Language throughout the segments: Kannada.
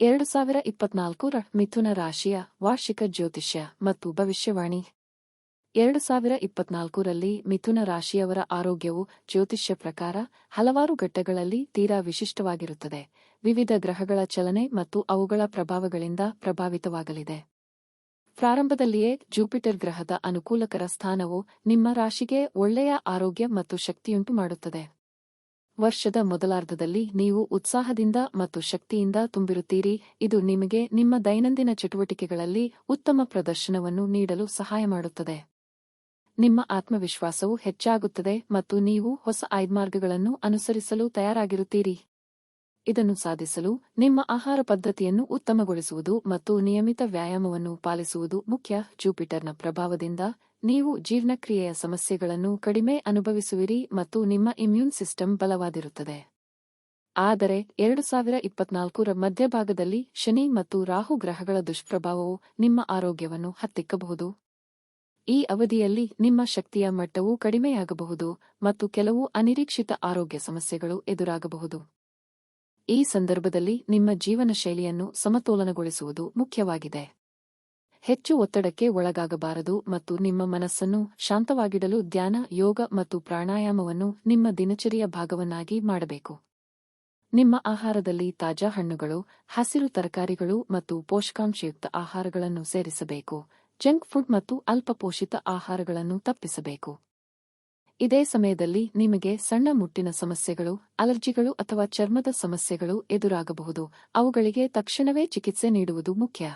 ಎರಡು ಸಾವಿರ ಇಪ್ಪತ್ನಾಲ್ಕರ ಮಿಥುನ ರಾಶಿಯ ವಾರ್ಷಿಕ ಜ್ಯೋತಿಷ್ಯ ಮತ್ತು ಭವಿಷ್ಯವಾಣಿ. ಎರಡು ಸಾವಿರ ಇಪ್ಪತ್ನಾಲ್ಕರಲ್ಲಿ ಮಿಥುನ ರಾಶಿಯವರ ಆರೋಗ್ಯವು ಜ್ಯೋತಿಷ್ಯ ಪ್ರಕಾರ ಹಲವಾರು ಘಟ್ಟಗಳಲ್ಲಿ ತೀರಾ ವಿಶಿಷ್ಟವಾಗಿರುತ್ತದೆ. ವಿವಿಧ ಗ್ರಹಗಳ ಚಲನೆ ಮತ್ತು ಅವುಗಳ ಪ್ರಭಾವಗಳಿಂದ ಪ್ರಭಾವಿತವಾಗಲಿದೆ. ಪ್ರಾರಂಭದಲ್ಲಿಯೇ ಜೂಪಿಟರ್ ಗ್ರಹದ ಅನುಕೂಲಕರ ಸ್ಥಾನವು ನಿಮ್ಮ ರಾಶಿಗೆ ಒಳ್ಳೆಯ ಆರೋಗ್ಯ ಮತ್ತು ಶಕ್ತಿಯುಂಟು ಮಾಡುತ್ತದೆ. ವರ್ಷದ ಮೊದಲಾರ್ಧದಲ್ಲಿ ನೀವು ಉತ್ಸಾಹದಿಂದ ಮತ್ತು ಶಕ್ತಿಯಿಂದ ತುಂಬಿರುತ್ತೀರಿ. ಇದು ನಿಮಗೆ ನಿಮ್ಮ ದೈನಂದಿನ ಚಟುವಟಿಕೆಗಳಲ್ಲಿ ಉತ್ತಮ ಪ್ರದರ್ಶನವನ್ನು ನೀಡಲು ಸಹಾಯ ಮಾಡುತ್ತದೆ. ನಿಮ್ಮ ಆತ್ಮವಿಶ್ವಾಸವು ಹೆಚ್ಚಾಗುತ್ತದೆ ಮತ್ತು ನೀವು ಹೊಸ ಆಯ್ಮಾರ್ಗಗಳನ್ನು ಅನುಸರಿಸಲು ತಯಾರಾಗಿರುತ್ತೀರಿ. ಇದನ್ನು ಸಾಧಿಸಲು ನಿಮ್ಮ ಆಹಾರ ಪದ್ಧತಿಯನ್ನು ಉತ್ತಮಗೊಳಿಸುವುದು ಮತ್ತು ನಿಯಮಿತ ವ್ಯಾಯಾಮವನ್ನು ಪಾಲಿಸುವುದು ಮುಖ್ಯ. ಜೂಪಿಟರ್ನ ಪ್ರಭಾವದಿಂದ ನೀವು ಜೀರ್ಣಕ್ರಿಯೆಯ ಸಮಸ್ಯೆಗಳನ್ನು ಕಡಿಮೆ ಅನುಭವಿಸುವಿರಿ ಮತ್ತು ನಿಮ್ಮ ಇಮ್ಯೂನ್ ಸಿಸ್ಟಮ್ ಬಲವಾದಿರುತ್ತದೆ. ಆದರೆ ಎರಡು ಸಾವಿರ ಇಪ್ಪತ್ನಾಲ್ಕರ ಮಧ್ಯಭಾಗದಲ್ಲಿ ಶನಿ ಮತ್ತು ರಾಹು ಗ್ರಹಗಳ ದುಷ್ಪ್ರಭಾವವು ನಿಮ್ಮ ಆರೋಗ್ಯವನ್ನು ಹತ್ತಿಕ್ಕಬಹುದು. ಈ ಅವಧಿಯಲ್ಲಿ ನಿಮ್ಮ ಶಕ್ತಿಯ ಮಟ್ಟವು ಕಡಿಮೆಯಾಗಬಹುದು ಮತ್ತು ಕೆಲವು ಅನಿರೀಕ್ಷಿತ ಆರೋಗ್ಯ ಸಮಸ್ಯೆಗಳು ಎದುರಾಗಬಹುದು. ಈ ಸಂದರ್ಭದಲ್ಲಿ ನಿಮ್ಮ ಜೀವನ ಶೈಲಿಯನ್ನು ಸಮತೋಲನಗೊಳಿಸುವುದು ಮುಖ್ಯವಾಗಿದೆ. ಹೆಚ್ಚು ಒತ್ತಡಕ್ಕೆ ಒಳಗಾಗಬಾರದು ಮತ್ತು ನಿಮ್ಮ ಮನಸ್ಸನ್ನು ಶಾಂತವಾಗಿಡಲು ಧ್ಯಾನ, ಯೋಗ ಮತ್ತು ಪ್ರಾಣಾಯಾಮವನ್ನು ನಿಮ್ಮ ದಿನಚರಿಯ ಭಾಗವನ್ನಾಗಿ ಮಾಡಬೇಕು. ನಿಮ್ಮ ಆಹಾರದಲ್ಲಿ ತಾಜಾ ಹಣ್ಣುಗಳು, ಹಸಿರು ತರಕಾರಿಗಳು ಮತ್ತು ಪೋಷಕಾಂಶಯುಕ್ತ ಆಹಾರಗಳನ್ನು ಸೇರಿಸಬೇಕು. ಜಂಕ್ ಫುಡ್ ಮತ್ತು ಅಲ್ಪಪೋಷಿತ ಆಹಾರಗಳನ್ನು ತಪ್ಪಿಸಬೇಕು. ಇದೇ ಸಮಯದಲ್ಲಿ ನಿಮಗೆ ಸಣ್ಣ ಮುಟ್ಟಿನ ಸಮಸ್ಯೆಗಳು, ಅಲರ್ಜಿಗಳು ಅಥವಾ ಚರ್ಮದ ಸಮಸ್ಯೆಗಳು ಎದುರಾಗಬಹುದು. ಅವುಗಳಿಗೆ ತಕ್ಷಣವೇ ಚಿಕಿತ್ಸೆ ನೀಡುವುದು ಮುಖ್ಯ.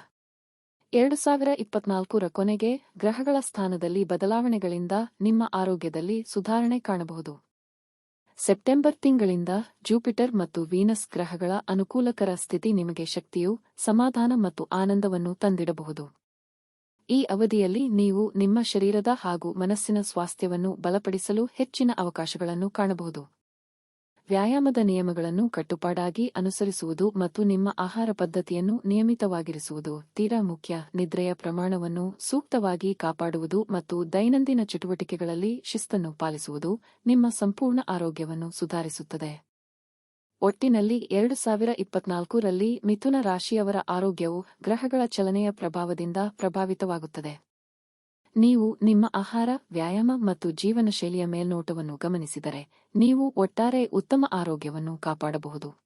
ಎರಡು ಸಾವಿರ ಇಪ್ಪತ್ನಾಲ್ಕರ ಕೊನೆಗೆ ಗ್ರಹಗಳ ಸ್ಥಾನದಲ್ಲಿ ಬದಲಾವಣೆಗಳಿಂದ ನಿಮ್ಮ ಆರೋಗ್ಯದಲ್ಲಿ ಸುಧಾರಣೆ ಕಾಣಬಹುದು. ಸೆಪ್ಟೆಂಬರ್ ತಿಂಗಳಿಂದ ಜೂಪಿಟರ್ ಮತ್ತು ವೀನಸ್ ಗ್ರಹಗಳ ಅನುಕೂಲಕರ ಸ್ಥಿತಿ ನಿಮಗೆ ಶಕ್ತಿಯು, ಸಮಾಧಾನ ಮತ್ತು ಆನಂದವನ್ನು ತಂದಿಡಬಹುದು. ಈ ಅವಧಿಯಲ್ಲಿ ನೀವು ನಿಮ್ಮ ಶರೀರದ ಹಾಗೂ ಮನಸ್ಸಿನ ಸ್ವಾಸ್ಥ್ಯವನ್ನು ಬಲಪಡಿಸಲು ಹೆಚ್ಚಿನ ಅವಕಾಶಗಳನ್ನು ಕಾಣಬಹುದು. ವ್ಯಾಯಾಮದ ನಿಯಮಗಳನ್ನು ಕಟ್ಟುಪಾಡಾಗಿ ಅನುಸರಿಸುವುದು ಮತ್ತು ನಿಮ್ಮ ಆಹಾರ ಪದ್ಧತಿಯನ್ನು ನಿಯಮಿತವಾಗಿರಿಸುವುದು, ತೀರಾ ಮುಖ್ಯ, ನಿದ್ರೆಯ ಪ್ರಮಾಣವನ್ನು ಸೂಕ್ತವಾಗಿ ಕಾಪಾಡುವುದು ಮತ್ತು ದೈನಂದಿನ ಚಟುವಟಿಕೆಗಳಲ್ಲಿ ಶಿಸ್ತನ್ನು ಪಾಲಿಸುವುದು ನಿಮ್ಮ ಸಂಪೂರ್ಣ ಆರೋಗ್ಯವನ್ನು ಸುಧಾರಿಸುತ್ತದೆ. ಒಟ್ಟಿನಲ್ಲಿ ಎರಡು ಸಾವಿರ ಇಪ್ಪತ್ನಾಲ್ಕರಲ್ಲಿ ಮಿಥುನ ರಾಶಿಯವರ ಆರೋಗ್ಯವು ಗ್ರಹಗಳ ಚಲನೆಯ ಪ್ರಭಾವದಿಂದ ಪ್ರಭಾವಿತವಾಗುತ್ತದೆ. ನೀವು ನಿಮ್ಮ ಆಹಾರ, ವ್ಯಾಯಾಮ ಮತ್ತು ಜೀವನ ಶೈಲಿಯ ಮೇಲ್ನೋಟವನ್ನು ಗಮನಿಸಿದರೆ, ನೀವು ಒಟ್ಟಾರೆ ಉತ್ತಮ ಆರೋಗ್ಯವನ್ನು ಕಾಪಾಡಬಹುದು.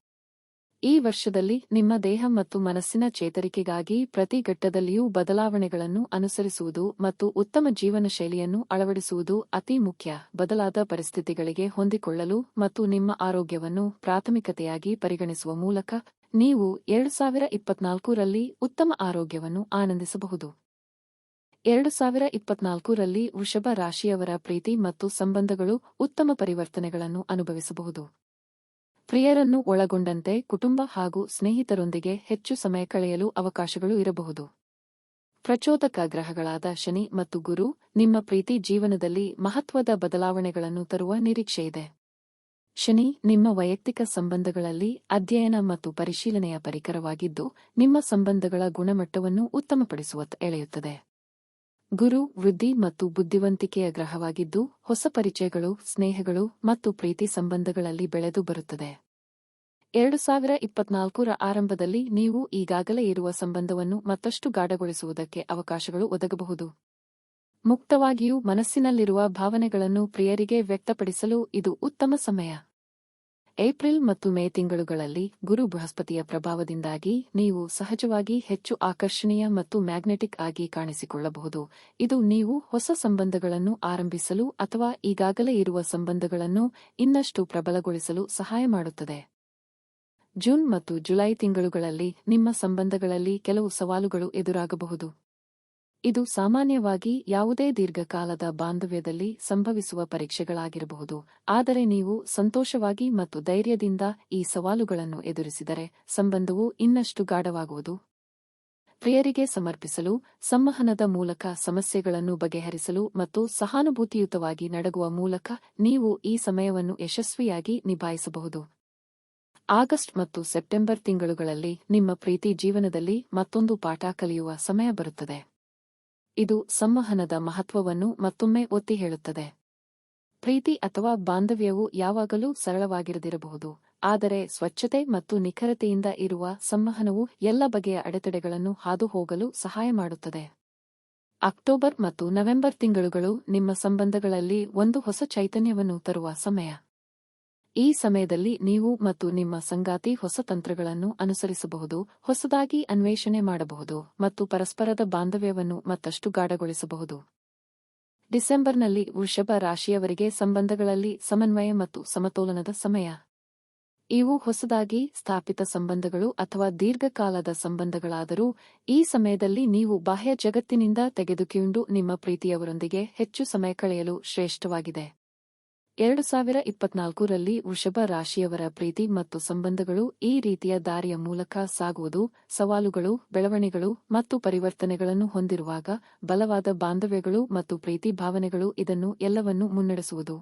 ಈ ವರ್ಷದಲ್ಲಿ ನಿಮ್ಮ ದೇಹ ಮತ್ತು ಮನಸ್ಸಿನ ಚೇತರಿಕೆಗಾಗಿ ಪ್ರತಿ ಘಟ್ಟದಲ್ಲಿಯೂ ಬದಲಾವಣೆಗಳನ್ನು ಅನುಸರಿಸುವುದು ಮತ್ತು ಉತ್ತಮ ಜೀವನ ಶೈಲಿಯನ್ನು ಅಳವಡಿಸುವುದು ಅತಿ ಮುಖ್ಯ. ಬದಲಾದ ಪರಿಸ್ಥಿತಿಗಳಿಗೆ ಹೊಂದಿಕೊಳ್ಳಲು ಮತ್ತು ನಿಮ್ಮ ಆರೋಗ್ಯವನ್ನು ಪ್ರಾಥಮಿಕತೆಯಾಗಿ ಪರಿಗಣಿಸುವ ಮೂಲಕ ನೀವು ಎರಡು ಸಾವಿರ ಇಪ್ಪತ್ನಾಲ್ಕರಲ್ಲಿ ಉತ್ತಮ ಆರೋಗ್ಯವನ್ನು ಆನಂದಿಸಬಹುದು. ಎರಡು ಸಾವಿರ ಇಪ್ಪತ್ನಾಲ್ಕರಲ್ಲಿ ವೃಷಭ ರಾಶಿಯವರ ಪ್ರೀತಿ ಮತ್ತು ಸಂಬಂಧಗಳು ಉತ್ತಮ ಪರಿವರ್ತನೆಗಳನ್ನು ಅನುಭವಿಸಬಹುದು. ಪ್ರಿಯರನ್ನು ಒಳಗೊಂಡಂತೆ ಕುಟುಂಬ ಹಾಗೂ ಸ್ನೇಹಿತರೊಂದಿಗೆ ಹೆಚ್ಚು ಸಮಯ ಕಳೆಯಲು ಅವಕಾಶಗಳು ಇರಬಹುದು. ಪ್ರಚೋದಕ ಗ್ರಹಗಳಾದ ಶನಿ ಮತ್ತು ಗುರು, ನಿಮ್ಮ ಪ್ರೀತಿ ಜೀವನದಲ್ಲಿ ಮಹತ್ವದ ಬದಲಾವಣೆಗಳನ್ನು ತರುವ ನಿರೀಕ್ಷೆಯಿದೆ ಶನಿ, ನಿಮ್ಮ ವೈಯಕ್ತಿಕ ಸಂಬಂಧಗಳಲ್ಲಿ ಅಧ್ಯಯನ ಮತ್ತು ಪರಿಶೀಲನೆಯ ಪರಿಕರವಾಗಿದ್ದು, ನಿಮ್ಮ ಸಂಬಂಧಗಳ ಗುಣಮಟ್ಟವನ್ನು ಉತ್ತಮಪಡಿಸುವತ್ತ ಎಳೆಯುತ್ತದೆ. ಗುರು, ವೃದ್ಧಿ ಮತ್ತು ಬುದ್ಧಿವಂತಿಕೆಯ ಗ್ರಹವಾಗಿದ್ದು, ಹೊಸ ಪರಿಚಯಗಳು, ಸ್ನೇಹಗಳು ಮತ್ತು ಪ್ರೀತಿ ಸಂಬಂಧಗಳಲ್ಲಿ ಬೆಳೆದು ಬರುತ್ತದೆ. ಎರಡು ಸಾವಿರ ಇಪ್ಪತ್ನಾಲ್ಕರ ಆರಂಭದಲ್ಲಿ ನೀವು ಈಗಾಗಲೇ ಇರುವ ಸಂಬಂಧವನ್ನು ಮತ್ತಷ್ಟು ಗಾಢಗೊಳಿಸುವುದಕ್ಕೆ ಅವಕಾಶಗಳು ಒದಗಬಹುದು. ಮುಕ್ತವಾಗಿಯೂ ಮನಸ್ಸಿನಲ್ಲಿರುವ ಭಾವನೆಗಳನ್ನು ಪ್ರಿಯರಿಗೆ ವ್ಯಕ್ತಪಡಿಸಲು ಇದು ಉತ್ತಮ ಸಮಯ. ಏಪ್ರಿಲ್ ಮತ್ತು ಮೇ ತಿಂಗಳುಗಳಲ್ಲಿ ಗುರು ಬೃಹಸ್ಪತಿಯ ಪ್ರಭಾವದಿಂದಾಗಿ ನೀವು ಸಹಜವಾಗಿ ಹೆಚ್ಚು ಆಕರ್ಷಣೀಯ ಮತ್ತು ಮ್ಯಾಗ್ನೆಟಿಕ್ ಆಗಿ ಕಾಣಿಸಿಕೊಳ್ಳಬಹುದು. ಇದು ನೀವು ಹೊಸ ಸಂಬಂಧಗಳನ್ನು ಆರಂಭಿಸಲು ಅಥವಾ ಈಗಾಗಲೇ ಇರುವ ಸಂಬಂಧಗಳನ್ನು ಇನ್ನಷ್ಟು ಪ್ರಬಲಗೊಳಿಸಲು ಸಹಾಯ ಮಾಡುತ್ತದೆ. ಜೂನ್ ಮತ್ತು ಜುಲೈ ತಿಂಗಳುಗಳಲ್ಲಿ ನಿಮ್ಮ ಸಂಬಂಧಗಳಲ್ಲಿ ಕೆಲವು ಸವಾಲುಗಳು ಎದುರಾಗಬಹುದು. ಇದು ಸಾಮಾನ್ಯವಾಗಿ ಯಾವುದೇ ದೀರ್ಘಕಾಲದ ಬಾಂಧವ್ಯದಲ್ಲಿ ಸಂಭವಿಸುವ ಪರೀಕ್ಷೆಗಳಾಗಿರಬಹುದು. ಆದರೆ ನೀವು ಸಂತೋಷವಾಗಿ ಮತ್ತು ಧೈರ್ಯದಿಂದ ಈ ಸವಾಲುಗಳನ್ನು ಎದುರಿಸಿದರೆ ಸಂಬಂಧವು ಇನ್ನಷ್ಟು ಗಾಢವಾಗುವುದು. ಪ್ರಿಯರಿಗೆ ಸಮರ್ಪಿಸಲು, ಸಂವಹನದ ಮೂಲಕ ಸಮಸ್ಯೆಗಳನ್ನು ಬಗೆಹರಿಸಲು ಮತ್ತು ಸಹಾನುಭೂತಿಯುತವಾಗಿ ನಡಗುವ ಮೂಲಕ ನೀವು ಈ ಸಮಯವನ್ನು ಯಶಸ್ವಿಯಾಗಿ ನಿಭಾಯಿಸಬಹುದು. ಆಗಸ್ಟ್ ಮತ್ತು ಸೆಪ್ಟೆಂಬರ್ ತಿಂಗಳುಗಳಲ್ಲಿ ನಿಮ್ಮ ಪ್ರೀತಿ ಜೀವನದಲ್ಲಿ ಮತ್ತೊಂದು ಪಾಠ ಕಲಿಯುವ ಸಮಯ ಬರುತ್ತದೆ. ಇದು ಸಂವಹನದ ಮಹತ್ವವನ್ನು ಮತ್ತೊಮ್ಮೆ ಒತ್ತಿ ಹೇಳುತ್ತದೆ. ಪ್ರೀತಿ ಅಥವಾ ಬಾಂಧವ್ಯವು ಯಾವಾಗಲೂ ಸರಳವಾಗಿರದಿರಬಹುದು, ಆದರೆ ಸ್ವಚ್ಛತೆ ಮತ್ತು ನಿಖರತೆಯಿಂದ ಇರುವ ಸಂವಹನವು ಎಲ್ಲ ಬಗೆಯ ಅಡೆತಡೆಗಳನ್ನು ಹಾದುಹೋಗಲು ಸಹಾಯ ಮಾಡುತ್ತದೆ. ಅಕ್ಟೋಬರ್ ಮತ್ತು ನವೆಂಬರ್ ತಿಂಗಳುಗಳು ನಿಮ್ಮ ಸಂಬಂಧಗಳಲ್ಲಿ ಒಂದು ಹೊಸ ಚೈತನ್ಯವನ್ನು ತರುವ ಸಮಯ. ಈ ಸಮಯದಲ್ಲಿ ನೀವು ಮತ್ತು ನಿಮ್ಮ ಸಂಗಾತಿ ಹೊಸ ತಂತ್ರಗಳನ್ನು ಅನುಸರಿಸಬಹುದು, ಹೊಸದಾಗಿ ಅನ್ವೇಷಣೆ ಮಾಡಬಹುದು ಮತ್ತು ಪರಸ್ಪರದ ಬಾಂಧವ್ಯವನ್ನು ಮತ್ತಷ್ಟು ಗಾಢಗೊಳಿಸಬಹುದು. ಡಿಸೆಂಬರ್ನಲ್ಲಿ ವೃಷಭ ರಾಶಿಯವರಿಗೆ ಸಂಬಂಧಗಳಲ್ಲಿ ಸಮನ್ವಯ ಮತ್ತು ಸಮತೋಲನದ ಸಮಯ. ಇವು ಹೊಸದಾಗಿ ಸ್ಥಾಪಿತ ಸಂಬಂಧಗಳು ಅಥವಾ ದೀರ್ಘಕಾಲದ ಸಂಬಂಧಗಳಾದರೂ ಈ ಸಮಯದಲ್ಲಿ ನೀವು ಬಾಹ್ಯ ಜಗತ್ತಿನಿಂದ ತೆಗೆದುಕೊಂಡು ನಿಮ್ಮ ಪ್ರೀತಿಯವರೊಂದಿಗೆ ಹೆಚ್ಚು ಸಮಯ ಕಳೆಯಲು ಶ್ರೇಷ್ಠವಾಗಿದೆ. ಎರಡು ಸಾವಿರ ಇಪ್ಪತ್ನಾಲ್ಕರಲ್ಲಿ ವೃಷಭ ರಾಶಿಯವರ ಪ್ರೀತಿ ಮತ್ತು ಸಂಬಂಧಗಳು ಈ ರೀತಿಯ ದಾರಿಯ ಮೂಲಕ ಸಾಗುವುದು, ಸವಾಲುಗಳು, ಬೆಳವಣಿಗೆಗಳು ಮತ್ತು ಪರಿವರ್ತನೆಗಳನ್ನು ಹೊಂದಿರುವಾಗ ಬಲವಾದ ಬಾಂಧವ್ಯಗಳು ಮತ್ತು ಪ್ರೀತಿ ಭಾವನೆಗಳು ಇದನ್ನು ಎಲ್ಲವನ್ನೂ ಮುನ್ನಡೆಸುವುದು.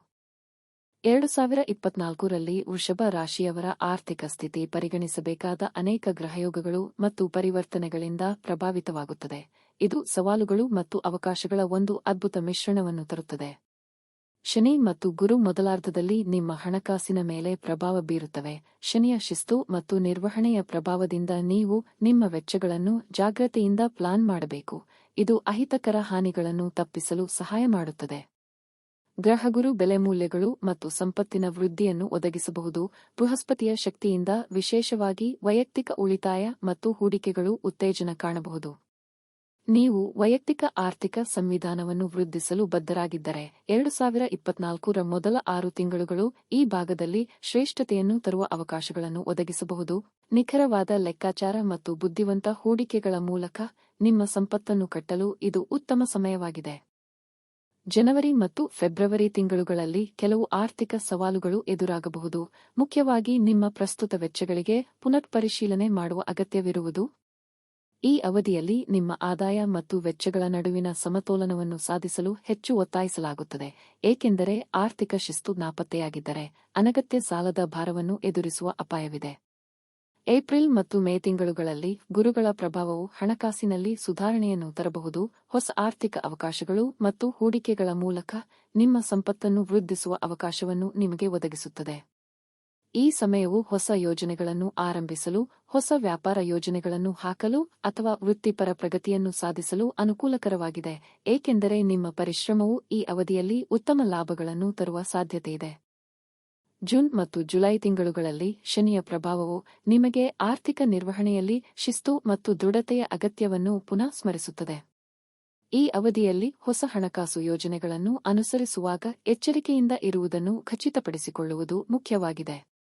ಎರಡು ಸಾವಿರ ಇಪ್ಪತ್ನಾಲ್ಕರಲ್ಲಿ ವೃಷಭ ರಾಶಿಯವರ ಆರ್ಥಿಕ ಸ್ಥಿತಿ ಪರಿಗಣಿಸಬೇಕಾದ ಅನೇಕ ಗ್ರಹಯೋಗಗಳು ಮತ್ತು ಪರಿವರ್ತನೆಗಳಿಂದ ಪ್ರಭಾವಿತವಾಗುತ್ತದೆ. ಇದು ಸವಾಲುಗಳು ಮತ್ತು ಅವಕಾಶಗಳ ಒಂದು ಅದ್ಭುತ ಮಿಶ್ರಣವನ್ನು ತರುತ್ತದೆ. ಶನಿ ಮತ್ತು ಗುರು ಮೊದಲಾರ್ಧದಲ್ಲಿ ನಿಮ್ಮ ಹಣಕಾಸಿನ ಮೇಲೆ ಪ್ರಭಾವ ಬೀರುತ್ತವೆ. ಶನಿಯ ಶಿಸ್ತು ಮತ್ತು ನಿರ್ವಹಣೆಯ ಪ್ರಭಾವದಿಂದ ನೀವು ನಿಮ್ಮ ವೆಚ್ಚಗಳನ್ನು ಜಾಗ್ರತೆಯಿಂದ ಪ್ಲಾನ್ ಮಾಡಬೇಕು. ಇದು ಅಹಿತಕರ ಹಾನಿಗಳನ್ನು ತಪ್ಪಿಸಲು ಸಹಾಯ ಮಾಡುತ್ತದೆ. ಗ್ರಹಗುರು ಬೆಲೆ ಮೂಲ್ಯಗಳು ಮತ್ತು ಸಂಪತ್ತಿನ ವೃದ್ಧಿಯನ್ನು ಒದಗಿಸಬಹುದು. ಬೃಹಸ್ಪತಿಯ ಶಕ್ತಿಯಿಂದ ವಿಶೇಷವಾಗಿ ವೈಯಕ್ತಿಕ ಉಳಿತಾಯ ಮತ್ತು ಹೂಡಿಕೆಗಳು ಉತ್ತೇಜನ ಕಾಣಬಹುದು. ನೀವು ವೈಯಕ್ತಿಕ ಆರ್ಥಿಕ ಸಂವಿಧಾನವನ್ನು ವೃದ್ಧಿಸಲು ಬದ್ಧರಾಗಿದ್ದರೆ ಎರಡು ಸಾವಿರ ಇಪ್ಪತ್ನಾಲ್ಕರ ಮೊದಲ ಆರು ತಿಂಗಳುಗಳು ಈ ಭಾಗದಲ್ಲಿ ಶ್ರೇಷ್ಠತೆಯನ್ನು ತರುವ ಅವಕಾಶಗಳನ್ನು ಒದಗಿಸಬಹುದು. ನಿಖರವಾದ ಲೆಕ್ಕಾಚಾರ ಮತ್ತು ಬುದ್ಧಿವಂತ ಹೂಡಿಕೆಗಳ ಮೂಲಕ ನಿಮ್ಮ ಸಂಪತ್ತನ್ನು ಕಟ್ಟಲು ಇದು ಉತ್ತಮ ಸಮಯವಾಗಿದೆ. ಜನವರಿ ಮತ್ತು ಫೆಬ್ರವರಿ ತಿಂಗಳುಗಳಲ್ಲಿ ಕೆಲವು ಆರ್ಥಿಕ ಸವಾಲುಗಳು ಎದುರಾಗಬಹುದು. ಮುಖ್ಯವಾಗಿ ನಿಮ್ಮ ಪ್ರಸ್ತುತ ವೆಚ್ಚಗಳಿಗೆ ಪುನರ್ಪರಿಶೀಲನೆ ಮಾಡುವ ಅಗತ್ಯವಿರುವುದು. ಈ ಅವಧಿಯಲ್ಲಿ ನಿಮ್ಮ ಆದಾಯ ಮತ್ತು ವೆಚ್ಚಗಳ ನಡುವಿನ ಸಮತೋಲನವನ್ನು ಸಾಧಿಸಲು ಹೆಚ್ಚು ಒತ್ತಾಯಿಸಲಾಗುತ್ತದೆ, ಏಕೆಂದರೆ ಆರ್ಥಿಕ ಶಿಸ್ತು ನಾಪತ್ತೆಯಾಗಿದ್ದರೆ ಅನಗತ್ಯ ಸಾಲದ ಭಾರವನ್ನು ಎದುರಿಸುವ ಅಪಾಯವಿದೆ. ಏಪ್ರಿಲ್ ಮತ್ತು ಮೇ ತಿಂಗಳುಗಳಲ್ಲಿ ಗುರುಗಳ ಪ್ರಭಾವವು ಹಣಕಾಸಿನಲ್ಲಿ ಸುಧಾರಣೆಯನ್ನು ತರಬಹುದು, ಹೊಸ ಆರ್ಥಿಕ ಅವಕಾಶಗಳು ಮತ್ತು ಹೂಡಿಕೆಗಳ ಮೂಲಕ ನಿಮ್ಮ ಸಂಪತ್ತನ್ನು ವೃದ್ಧಿಸುವ ಅವಕಾಶವನ್ನು ನಿಮಗೆ ಒದಗಿಸುತ್ತದೆ. ಈ ಸಮಯವು ಹೊಸ ಯೋಜನೆಗಳನ್ನು ಆರಂಭಿಸಲು, ಹೊಸ ವ್ಯಾಪಾರ ಯೋಜನೆಗಳನ್ನು ಹಾಕಲು ಅಥವಾ ವೃತ್ತಿಪರ ಪ್ರಗತಿಯನ್ನು ಸಾಧಿಸಲು ಅನುಕೂಲಕರವಾಗಿದೆ, ಏಕೆಂದರೆ ನಿಮ್ಮ ಪರಿಶ್ರಮವು ಈ ಅವಧಿಯಲ್ಲಿ ಉತ್ತಮ ಲಾಭಗಳನ್ನು ತರುವ ಸಾಧ್ಯತೆಯಿದೆ. ಜೂನ್ ಮತ್ತು ಜುಲೈ ತಿಂಗಳುಗಳಲ್ಲಿ ಶನಿಯ ಪ್ರಭಾವವು ನಿಮಗೆ ಆರ್ಥಿಕ ನಿರ್ವಹಣೆಯಲ್ಲಿ ಶಿಸ್ತು ಮತ್ತು ದೃಢತೆಯ ಅಗತ್ಯವನ್ನು ಪುನಃ ಸ್ಮರಿಸುತ್ತದೆ. ಈ ಅವಧಿಯಲ್ಲಿ ಹೊಸ ಹಣಕಾಸು ಯೋಜನೆಗಳನ್ನು ಅನುಸರಿಸುವಾಗ ಎಚ್ಚರಿಕೆಯಿಂದ ಇರುವುದನ್ನು ಖಚಿತಪಡಿಸಿಕೊಳ್ಳುವುದು ಮುಖ್ಯವಾಗಿದೆ.